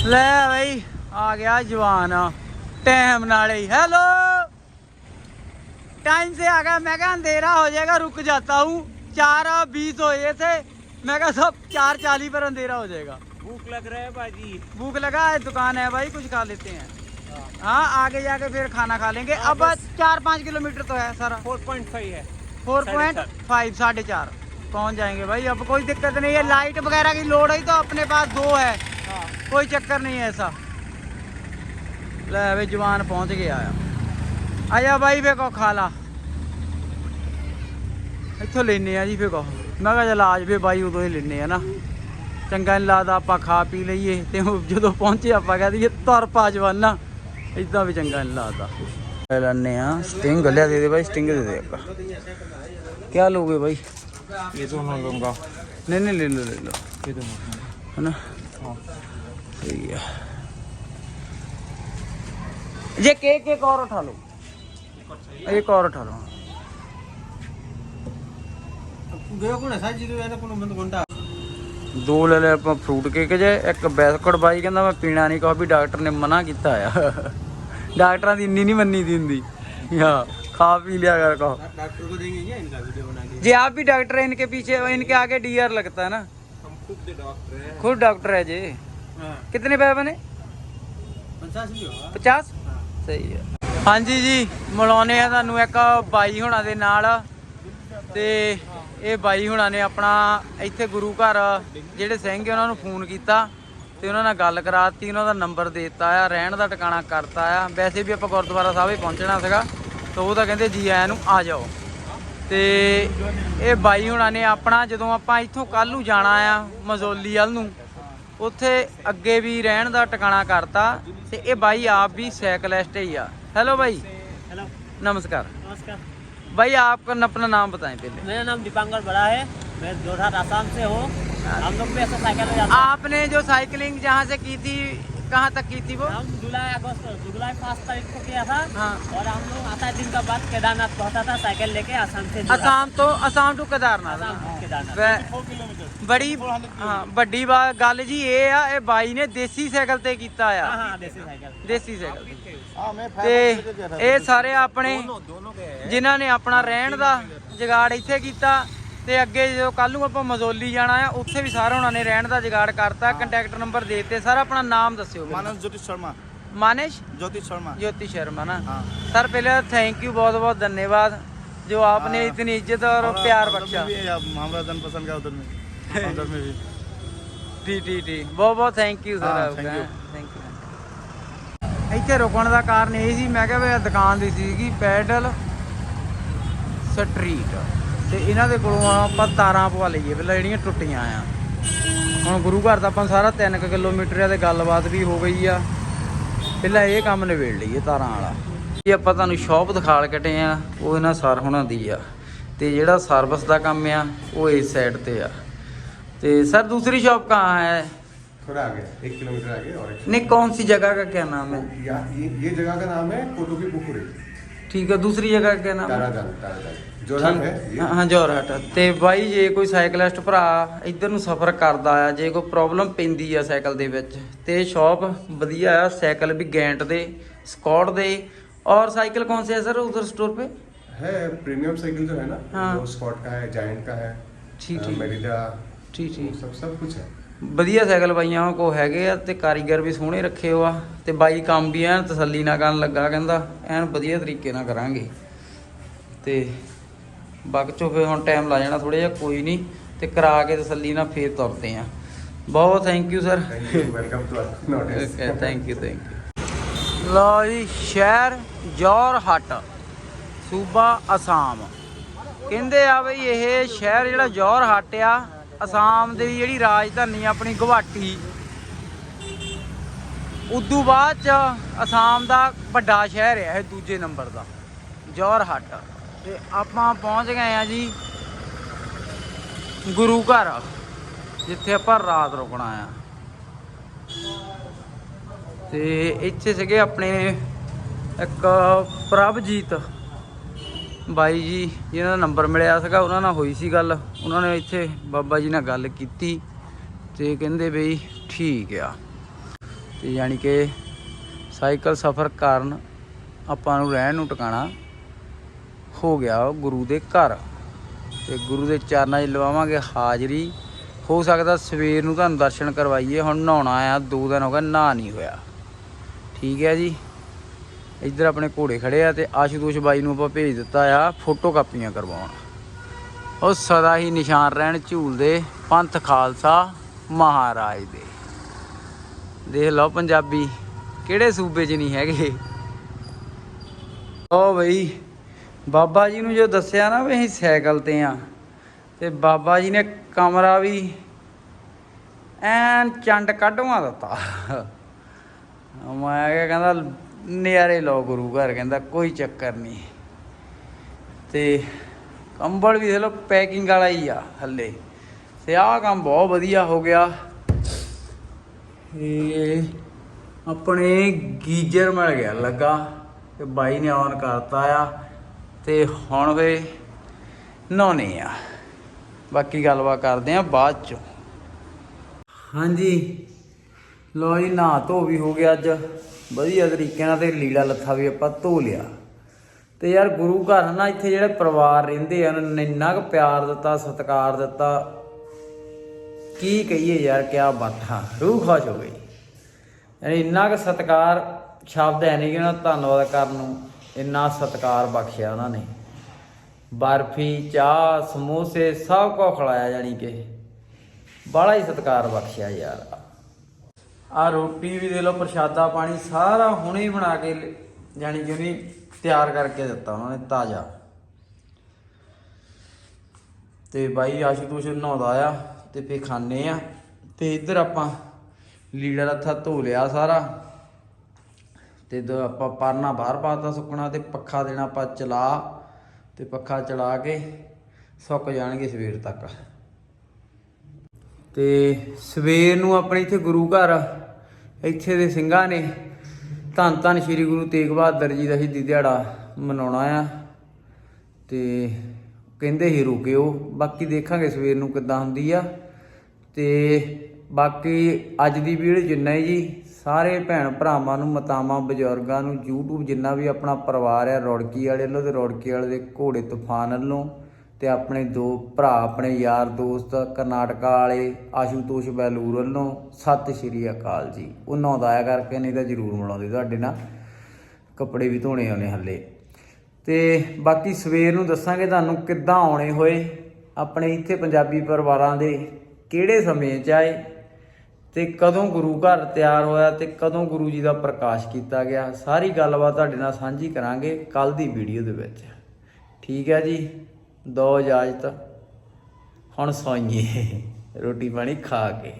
ਲੈ ਬਈ ਆ ਗਿਆ ਜਵਾਨ ਟਾਈਮ ਨਾਲ ਹੀ ਹੈਲੋ टाइम से आ गया मैं कहा अंधेरा हो जाएगा रुक जाता हूँ चार बीस हो ये थे मैं कहा सब चार चालीस पर अंधेरा हो जाएगा भूख लग रहा है बाजी भूख लगा है दुकान है भाई कुछ खा लेते हैं हाँ आगे जाके फिर खाना खा लेंगे अब चार पाँच किलोमीटर तो है सारा फोर पॉइंट फाइव है फोर पॉइंट फाइव साढ़े चार पहुंच जाएंगे भाई अब कोई दिक्कत नहीं है लाइट वगैरह की लोड है तो अपने पास दो है ਕੋਈ ਚੱਕਰ ਨਹੀਂ ਐਸਾ। ਲੈ ਵੇ ਜਵਾਨ ਪਹੁੰਚ ਗਿਆ ਆ। ਆਇਆ ਬਾਈ ਵੇ ਕੋ ਖਾ ਲਾ। ਇੱਥੋਂ ਲੈਨੇ ਆ ਜੀ ਫੇ ਕੋ ਮੈਂ ਕਿਹਾ ਇਲਾਜ ਵੀ ਬਾਈ ਉਦੋਂ ਹੀ ਲੈਨੇ ਆ ਨਾ। ਚੰਗਾ ਨਹੀਂ ਲੱਗਦਾ ਆਪਾਂ ਖਾ ਪੀ ਲਈਏ ਤੇ ਜਦੋਂ ਪਹੁੰਚੇ ਆਪਾਂ ਕਹਦੇ ਇਹ ਤਰ ਪਾ ਜਵਾਨਾ। ਇਦਾਂ ਵੀ ਚੰਗਾ ਨਹੀਂ ਲੱਗਦਾ। ਲੈ ਲੈਨੇ ਆ ਸਟਿੰਗ ਲਿਆ ਦੇ ਦੇ ਬਾਈ ਸਟਿੰਗ ਦੇ ਦੇ ਆਪਾਂ। ਕੀ ਲੋਗੇ ਬਾਈ? ਇਹ ਤੋਂ ਨਾ ਲੂੰਗਾ ਨਹੀਂ ਨਹੀਂ ਲੈ ਲੋ ਲੈ ਲੋ ਹਨਾ? ਹਾਂ। सही है ये केक एक और उठा लो एक और उठा लो ਦੋ ਲੈ ਲੈ ਆਪਾਂ ਫਰੂਟ ਕੇਕ ਜੇ ਇੱਕ ਬਿਸਕਟ ਬਾਈ ਕਹਿੰਦਾ ਮੈਂ ਪੀਣਾ ਨਹੀਂ ਕਾਫੀ ਡਾਕਟਰ ਨੇ ਮਨਾ ਕੀਤਾ ਆ ਡਾਕਟਰਾਂ ਦੀ ਇੰਨੀ ਨਹੀਂ ਮੰਨੀ ਦੀ ਹੁੰਦੀ ਹਾਂ ਖਾ ਪੀ ਲਿਆ ਕਰ ਕੋ डॉक्टर को देंगे क्या इनका वीडियो बना के जे आप भी डॉक्टर है इनके पीछे इनके आगे डीआर लगता है ना हम खुद के डॉक्टर हैं खुद डॉक्टर है जी कितने पैसे बने पचास भी होगा 50 ਸਹੀ ਹੈ ਹਾਂਜੀ ਜੀ ਮਿਲਾਉਨੇ ਆ ਤੁਹਾਨੂੰ ਇੱਕ ਬਾਈ ਹੁਣਾਂ ਦੇ ਨਾਲ ਤੇ ਇਹ ਬਾਈ ਹੁਣਾਂ ਨੇ ਆਪਣਾ ਇੱਥੇ ਗੁਰੂ ਘਰ ਜਿਹੜੇ ਸਿੰਘ ਆ ਉਹਨਾਂ ਨੂੰ ਫੋਨ ਕੀਤਾ ਤੇ ਉਹਨਾਂ ਨਾਲ ਗੱਲ ਕਰਾਤੀ ਉਹਨਾਂ ਦਾ ਨੰਬਰ ਦੇ ਦਿੱਤਾ ਆ ਰਹਿਣ ਦਾ ਟਿਕਾਣਾ ਕਰਤਾ ਆ ਵੈਸੇ ਵੀ ਆਪਾਂ ਗੁਰਦੁਆਰਾ ਸਾਹਿਬ ਹੀ ਪਹੁੰਚਣਾ ਸੀਗਾ ਤਾਂ ਉਹ ਤਾਂ ਕਹਿੰਦੇ ਜੀ ਆਇਆਂ ਨੂੰ ਆ ਜਾਓ ਤੇ ਇਹ ਬਾਈ ਹੁਣਾਂ ਨੇ ਆਪਣਾ ਜਦੋਂ ਆਪਾਂ ਇੱਥੋਂ ਕੱਲ ਨੂੰ ਜਾਣਾ ਆ ਮਜ਼ੋਲੀ ਵੱਲ ਨੂੰ ਉੱਥੇ ਅੱਗੇ ਵੀ ਰਹਿਣ ਦਾ ਟਿਕਾਣਾ ਕਰਤਾ ਤੇ ਇਹ ਬਾਈ ਆਪ ਵੀ ਸਾਈਕਲਿਸਟ ਹੀ ਆ ਹੈਲੋ ਭਾਈ हेलो नमस्कार नमस्कार भाई आपका न- अपना नाम बताएं पहले मेरा नाम दीपांकर बड़ा है मैं जोरहाट आसाम से हूँ हम लोग भी ऐसा साइकिल में जाते आपने जो साइकिलिंग जहाँ से की थी कहाँ तक की थी वो हैं हम जुलाई अगस्त जुलाई पाँच तारीख को किया था हाँ और हम लोग आता दिन का बाद केदारनाथ पहुंचा था साइकिल लेके आसाम से जोरहाट। असम तो असम टू केदारनाथ आसाम to केदारनाथ ਵੈ- ਬੜੀ ਹਾਂ ਵੱਡੀ ਵਾ- ਗੱਲ ਜੀ ਇਹ ਆ ਇਹ ਬਾਈ ਨੇ ਦੇਸੀ ਸਾਈਕਲ ਤੇ ਕੀਤਾ हाँ ਆ हाँ देसी साइकिल ਦੇਸੀ ਸਾਈਕਲ ਤੇ ਤੇ ਇਹ ਸਾਰੇ ਆਪਣੇ ਜਿਨ੍ਹਾਂ ਨੇ ਆਪਣਾ ਰਹਿਣ ਦਾ ਜਗਾੜ ਇੱਥੇ ਕੀਤਾ ਤੇ ਅੱਗੇ ਜਦੋਂ ਕੱਲ ਨੂੰ ਆਪਾਂ ਮਜ਼ੋਲੀ ਜਾਣਾ ਆ ਉੱਥੇ ਵੀ ਸਾਰਾ ਉਹਨਾਂ ਨੇ ਰਹਿਣ ਦਾ ਜਗਾੜ ਕਰਤਾ ਕੰਟੈਕਟ ਨੰਬਰ ਦੇ ਦਿੱਤੇ ਸਰ ਆਪਣਾ ਨਾਮ ਦੱਸਿਓ ਮੈਨੂੰ। मानस ज्योति शर्मा मानेश ज्योति शर्मा ज्योति शर्मा ना हाँ सर पहले थैंक यू बहुत बहुत धन्यवाद जो आपने हाँ। इतनी इज्जत और प्यार उधर बख्शा में भी है, हमारा जनपसंद का उधर में उधर में भी ਠੀਕ ਠੀਕ ਠੀਕ ਬਹੁਤ ਬਹੁਤ ਥੈਂਕ ਯੂ ਹਾਂ, sir thank you. Thank you ਇੱਥੇ ਰੁਕਣ ਦਾ ਕਾਰਨ ਇਹ ਸੀ ਮੈਂ ਕਿਹਾ ਵੀ ਇਹ ਦੁਕਾਨ ਦੀ ਸੀਗੀ ਪੈਡਲ ਸਟਰੀਟ ਤੇ ਇਹਨਾਂ ਦੇ ਕੋਲੋਂ ਆਪਾਂ ਤਾਰਾਂ ਪਵਾ ਲਈਏ ਪਹਿਲਾਂ ਜਿਹੜੀਆਂ ਟੁੱਟੀਆਂ ਆ ਹੁਣ ਗੁਰੂ ਘਰ ਦਾ ਆਪਾਂ ਸਾਰਾ 3 ਕਿਲੋਮੀਟਰ ਆ ਤੇ ਗੱਲਬਾਤ ਵੀ ਹੋ ਗਈ ਆ ਪਹਿਲਾਂ ਇਹ ਕੰਮ ਨਿਬੇੜ ਲਈਏ ਤਾਰਾਂ ਵਾਲਾ ਇਹ ਆਪਾਂ ਤੁਹਾਨੂੰ ਸ਼ਾਪ ਦਿਖਾਲ ਕਟੇ ਆ ਉਹ ਇਹਨਾਂ ਸਰ ਹੁਣਾਂ ਦੀ ਆ ਤੇ ਜਿਹੜਾ ਸਰਵਿਸ ਦਾ ਕੰਮ ਆ ਉਹ ਇਸ ਸਾਈਡ ਤੇ ਆ ਤੇ सर दूसरी शॉप कहाँ है थोड़ा आगे एक किलोमीटर आगे और एक नहीं कौन सी जगह का क्या नाम है या, ये, ये जगह का नाम है कोटुकी पुकुरी ठीक है दूसरी जगह का क्या नाम है तारादान तारादान जोरहाट है ये ਹਾਂ ਹਾਂ ਜੋਰਹਟ ਤੇ ਬਾਈ ਜੇ ਕੋਈ ਸਾਈਕਲਿਸਟ ਭਰਾ ਇੱਧਰ ਨੂੰ ਸਫ਼ਰ ਕਰਦਾ ਆ ਜੇ ਕੋਈ ਪ੍ਰੋਬਲਮ ਪੈਂਦੀ ਆ ਸਾਈਕਲ ਦੇ ਵਿੱਚ ਤੇ ਸ਼ਾਪ ਵਧੀਆ ਆ ਸਾਈਕਲ ਵੀ ਗੈਂਟ ਦੇ ਸਕਾਟ ਦੇ और साइकिल कौन से है सर उधर स्टोर पे? है प्रीमियम साइकिल जो है ना। हाँ। वो स्पॉट का है जायंट का है ਠੀਕ ਅ, ਠੀਕ ਮੈਰੀਡਾ ਠੀਕ ਠੀਕ ਸਭ ਸਭ ਕੁਝ ਵਧੀਆ ਸਾਈਕਲ ਬਾਈਆਂ ਕੋ ਹੈਗੇ ਆ ਤੇ ਕਾਰੀਗਰ ਵੀ ਸੋਹਣੇ ਰੱਖੇ ਹੋ ਆ ਤੇ ਬਾਈ ਕੰਮ ਵੀ ਐਨ ਤਸੱਲੀ ਨਾਲ ਕਰਨ ਲੱਗਾ ਕਹਿੰਦਾ ਐਨ ਵਧੀਆ ਤਰੀਕੇ ਨਾਲ ਕਰਾਂਗੇ ਤੇ ਬਾਕੀ ਚੋ ਫੇ ਹੁਣ ਟਾਈਮ ਲਾ ਜਾਣਾ ਥੋੜਾ ਜਿਹਾ ਕੋਈ ਨਹੀਂ ਤੇ ਕਰਾ ਕੇ ਤਸੱਲੀ ਨਾਲ ਫੇਰ ਤੁਰਦੇ ਆ ਬਹੁਤ thank you sir thank you welcome to our notice thank you thank you ਲਓ ਜੀ ਸ਼ਹਿਰ ਜੋਰਹੱਟ ਸੂਬਾ ਅਸਾਮ। ਕਹਿੰਦੇ ਆ ਬਈ ਇਹ ਸ਼ਹਿਰ ਜਿਹੜਾ ਜੋਰਹੱਟ ਆ, ਅਸਾਮ ਦੀ ਜਿਹੜੀ ਰਾਜਧਾਨੀ ਆ ਆਪਣੀ ਗੁਵਾਹਾਟੀ ਉਦੋਂ ਬਾਅਦ ਚ ਅਸਾਮ ਦਾ ਵੱਡਾ ਸ਼ਹਿਰ ਹੈ ਇਹ ਦੂਜੇ ਨੰਬਰ ਦਾ ਜੋਰਹੱਟ ਤੇ ਆਪਾਂ ਪਹੁੰਚ ਗਏ ਆ ਜੀ ਗੁਰੂ ਘਰ, ਜਿੱਥੇ ਆਪਾਂ ਰਾਤ ਰੁਕਣਾ ਆ। ਤੇ ਇੱਥੇ ਸੀਗੇ ਆਪਣੇ ਇੱਕ ਪ੍ਰਭਜੀਤ। ਬਾਈ ਜੀ, ਜਿਹਨਾਂ ਦਾ ਨੰਬਰ ਮਿਲਿਆ ਸੀਗਾ, ਉਹਨਾਂ ਨਾਲ ਹੋਈ ਸੀ ਗੱਲ। ਉਹਨਾਂ ਨੇ ਇੱਥੇ ਬਾਬਾ ਜੀ ਨਾਲ ਗੱਲ ਕੀਤੀ ਤੇ ਕਹਿੰਦੇ ਬਈ ਠੀਕ ਆ। ਤੇ ਯਾਨੀ ਕਿ ਸਾਈਕਲ ਸਫ਼ਰ ਕਾਰਨ ਆਪਾਂ ਨੂੰ ਰਹਿਣ ਨੂੰ ਟਿਕਾਣਾ ਹੋ ਗਿਆ ਗੁਰੂ ਦੇ ਘਰ। ਤੇ ਗੁਰੂ ਦੇ ਚਰਨਾਂ 'ਚ ਲਵਾਵਾਂਗੇ ਹਾਜ਼ਰੀ। ਹੋ ਸਕਦਾ ਸਵੇਰ ਨੂੰ ਤੁਹਾਨੂੰ ਦਰਸ਼ਨ ਕਰਵਾਈਏ। ਹੁਣ ਨਹਾਉਣਾ ਆ, ਦੋ ਦਿਨ ਹੋ ਗਏ, ਨਹਾ ਨਹੀਂ ਹੋਇਆ। ਠੀਕ ਹੈ ਜੀ। ਇੱਧਰ ਆਪਣੇ ਘੋੜੇ ਖੜੇ ਆ ਤੇ ਆਸ਼ੂਤੋਸ਼ ਬਾਈ ਨੂੰ ਆਪਾਂ ਭੇਜ ਦਿੱਤਾ ਆ ਫੋਟੋ ਕਾਪੀਆਂ ਕਰਵਾਉਣ। ਉਹ ਸਦਾ ਹੀ ਨਿਸ਼ਾਨ ਰਹਿਣ ਝੂਲਦੇ ਪੰਥ ਖਾਲਸਾ ਮਹਾਰਾਜ ਦੇ। ਦੇਖ ਲਓ ਪੰਜਾਬੀ, ਕਿਹੜੇ ਸੂਬੇ 'ਚ ਨਹੀਂ ਹੈਗੇ। ਓ ਬਈ, ਬਾਬਾ ਜੀ ਨੂੰ ਜੋ ਦੱਸਿਆ ਨਾ ਵੀ ਅਸੀਂ ਸਾਈਕਲ ਤੇ ਆ, ਤੇ ਬਾਬਾ ਜੀ ਨੇ ਕਮਰਾ ਵੀ ਐਨ ਚੰਡ ਕੱਢਵਾ ਦਿੱਤਾ। ਮੈਂ ਕਿਹਾ ਕਹਿੰਦਾ ਨਿਆਰੇ ਲਓ ਗੁਰੂ ਘਰ, ਕਹਿੰਦਾ ਕੋਈ ਚੱਕਰ ਨਹੀਂ। ਤੇ ਕੰਬਲ ਵੀ ਦੇਖ ਲਓ, ਪੈਕਿੰਗ ਵਾਲਾ ਹੀ ਆ ਹੱਲੇ। ਤੇ ਆਹ ਕੰਮ ਬਹੁਤ ਵਧੀਆ ਹੋ ਗਿਆ। ਇਹ ਆਪਣੇ ਗੀਜਰ ਮਿਲ ਗਿਆ ਲੱਗਾ, ਤੇ ਬਾਈ ਨੇ ਔਨ ਕਰਤਾ ਆ। ਤੇ ਹੁਣ ਵੇ ਨਹਾਉਣੇ ਆ। ਬਾਕੀ ਗੱਲਬਾਤ ਕਰਦੇ ਆ ਬਾਅਦ ਚ। ਹਾਂਜੀ। ਲੋ ਜੀ, ਨਹਾ ਧੋ ਵੀ ਹੋ ਗਿਆ ਅੱਜ। ਵਧੀਆ ਤਰੀਕੇ ਨਾਲ ਤੇ ਲੀਲਾ ਲੱਥਾ ਵੀ ਆਪਾਂ ਧੋ ਲਿਆ। ਤੇ ਯਾਰ ਗੁਰੂ ਘਰ ਨਾ ਇੱਥੇ ਜਿਹੜੇ ਪਰਿਵਾਰ ਰਹਿੰਦੇ ਆ, ਉਹਨਾਂ ਨੇ ਇੰਨਾ ਕੁ ਪਿਆਰ ਦਿੱਤਾ, ਸਤਿਕਾਰ ਦਿੱਤਾ। ਕੀ ਕਹੀਏ ਯਾਰ, ਕਿਆ ਬਾਠਾ। ਰੂਹ ਖੁਸ਼ ਹੋ ਗਈ ਯਾਨੀ ਇੰਨਾ ਕੁ ਸਤਿਕਾਰ ਸ਼ਬਦ ਹੈ ਨਹੀਂ ਕਿ ਉਹਨਾਂ ਦਾ ਧੰਨਵਾਦ ਕਰਨ ਨੂੰ, ਇੰਨਾ ਸਤਿਕਾਰ ਬਖਸ਼ਿਆ ਉਹਨਾਂ ਨੇ। ਬਰਫੀ, ਚਾਹ, ਸਮੋਸੇ ਸਭ ਕੁਝ ਖਿਲਾਇਆ ਜਾਨੀ ਕਿ। ਬੜਾ ਹੀ ਸਤਿਕਾਰ ਬਖਸ਼ਿਆ ਯਾਰ। ਆ ਰੋਟੀ ਵੀ ਦੇ ਲਓ, ਪ੍ਰਸ਼ਾਦਾ ਪਾਣੀ ਸਾਰਾ ਹੁਣੇ ਹੀ ਬਣਾ ਕੇ ਲ- ਜਾਣੀ ਕਿ ਉਹਨੇ ਤਿਆਰ ਕਰਕੇ ਦਿੱਤਾ, ਉਹਨਾਂ ਨੇ ਤਾਜ਼ਾ। ਤੇ ਬਾਈ ਆਸ਼ੂਤੋਸ਼ ਨਹਾਉਂਦਾ ਆ ਤੇ ਫੇ ਖਾਣੇ ਆ। ਤੇ ਇੱਧਰ ਆਪਾਂ ਲੀੜਾ ਲੱਥਾ ਧੋ ਲਿਆ ਸਾਰਾ। ਤੇ ਦ ਆਪਾਂ ਪਰਨਾ ਬਾਹਰ ਪਾਤਾ ਸੁੱਕਣਾ ਤੇ ਪੱਖਾ ਦੇਣਾ ਆਪਾਂ ਚਲਾ, ਤੇ ਪੱਖਾ ਚਲਾ ਕੇ ਸੁੱਕ ਜਾਣਗੇ ਸਵੇਰ ਤੱਕ। ਤੇ ਸਵੇਰ ਨੂੰ ਆਪਣੇ ਇੱਥੇ ਗੁਰੂ ਘਰ ਇੱਥੇ ਦੇ ਸਿੰਘਾਂ ਨੇ ਧੰਨ ਧੰਨ ਸ੍ਰੀ ਗੁਰੂ ਤੇਗ ਬਹਾਦਰ ਜੀ ਦਾ ਸ਼ਹੀਦੀ ਦਿਹਾੜਾ ਮਨਾਉਣਾ ਆ। ਤੇ ਕਹਿੰਦੇ ਹੀ ਰੁਕਿਓ। ਬਾਕੀ ਦੇਖਾਂਗੇ ਸਵੇਰ ਨੂੰ ਕਿੱਦਾਂ ਹੁੰਦੀ ਆ। ਤੇ ਬਾਕੀ ਅੱਜ ਦੀ ਵੀਡੀਓ ਜਿੰਨਾ ਹੀ ਜੀ। ਸਾਰੇ ਭੈਣ ਭਰਾਵਾਂ ਨੂੰ, ਮਤਾਵਾਂ, ਬਜ਼ੁਰਗਾਂ ਨੂੰ YouTube ਜਿੰਨਾ ਵੀ ਆਪਣਾ ਪਰਿਵਾਰ ਆ ਰੌੜਕੀ ਵਾਲੇ ਵੱਲੋਂ ਤੇ ਰੌੜਕੀ ਵਾਲੇ ਦੇ ਘੋੜੇ ਤੂਫਾਨ ਵੱਲੋਂ ਤੇ ਆਪਣੇ ਦੋ ਭਰਾ, ਆਪਣੇ ਯਾਰ ਦੋਸਤ ਕਰਨਾਟਕਾ ਵਾਲੇ ਆਸ਼ੂਤੋਸ਼ ਬੈਲੂਰ ਵੱਲੋਂ ਸਤਿ ਸ਼੍ਰੀ ਅਕਾਲ ਜੀ। ਉਹ ਨਹਾਉਂਦਾ ਆਇਆ ਕਰਕੇ ਨਹੀਂ ਤਾਂ ਜ਼ਰੂਰ ਮਿਲਾਉਂਦੇ ਤੁਹਾਡੇ ਨਾਲ। ਕੱਪੜੇ ਵੀ ਧੋਣੇ ਆਉਣੇ ਹੱਲੇ। ਤੇ ਬਾਕੀ ਸਵੇਰ ਨੂੰ ਦੱਸਾਂਗੇ ਤੁਹਾਨੂੰ ਕਿੱਦਾਂ ਆਉਣੇ ਹੋਏ। ਆਪਣੇ ਇੱਥੇ ਪੰਜਾਬੀ ਪਰਿਵਾਰਾਂ ਦੇ ਕਿਹੜੇ ਸਮੇਂ 'ਚ ਆਏ ਤੇ ਕਦੋਂ ਗੁਰੂ ਘਰ ਤਿਆਰ ਹੋਇਆ ਤੇ ਕਦੋਂ ਗੁਰੂ ਜੀ ਦਾ ਪ੍ਰਕਾਸ਼ ਕੀਤਾ ਗਿਆ। ਸਾਰੀ ਗੱਲਬਾਤ ਤੁਹਾਡੇ ਨਾਲ ਸਾਂਝੀ ਕਰਾਂਗੇ ਕੱਲ ਦੀ ਵੀਡੀਓ ਦੇ ਵਿੱਚ। ਠੀਕ ਹੈ ਜੀ। ਦੋ ਇਜਾਜ਼ਤ ਹੁਣ ਸੌਈਏ ਰੋਟੀ ਪਾਣੀ ਖਾ ਕੇ।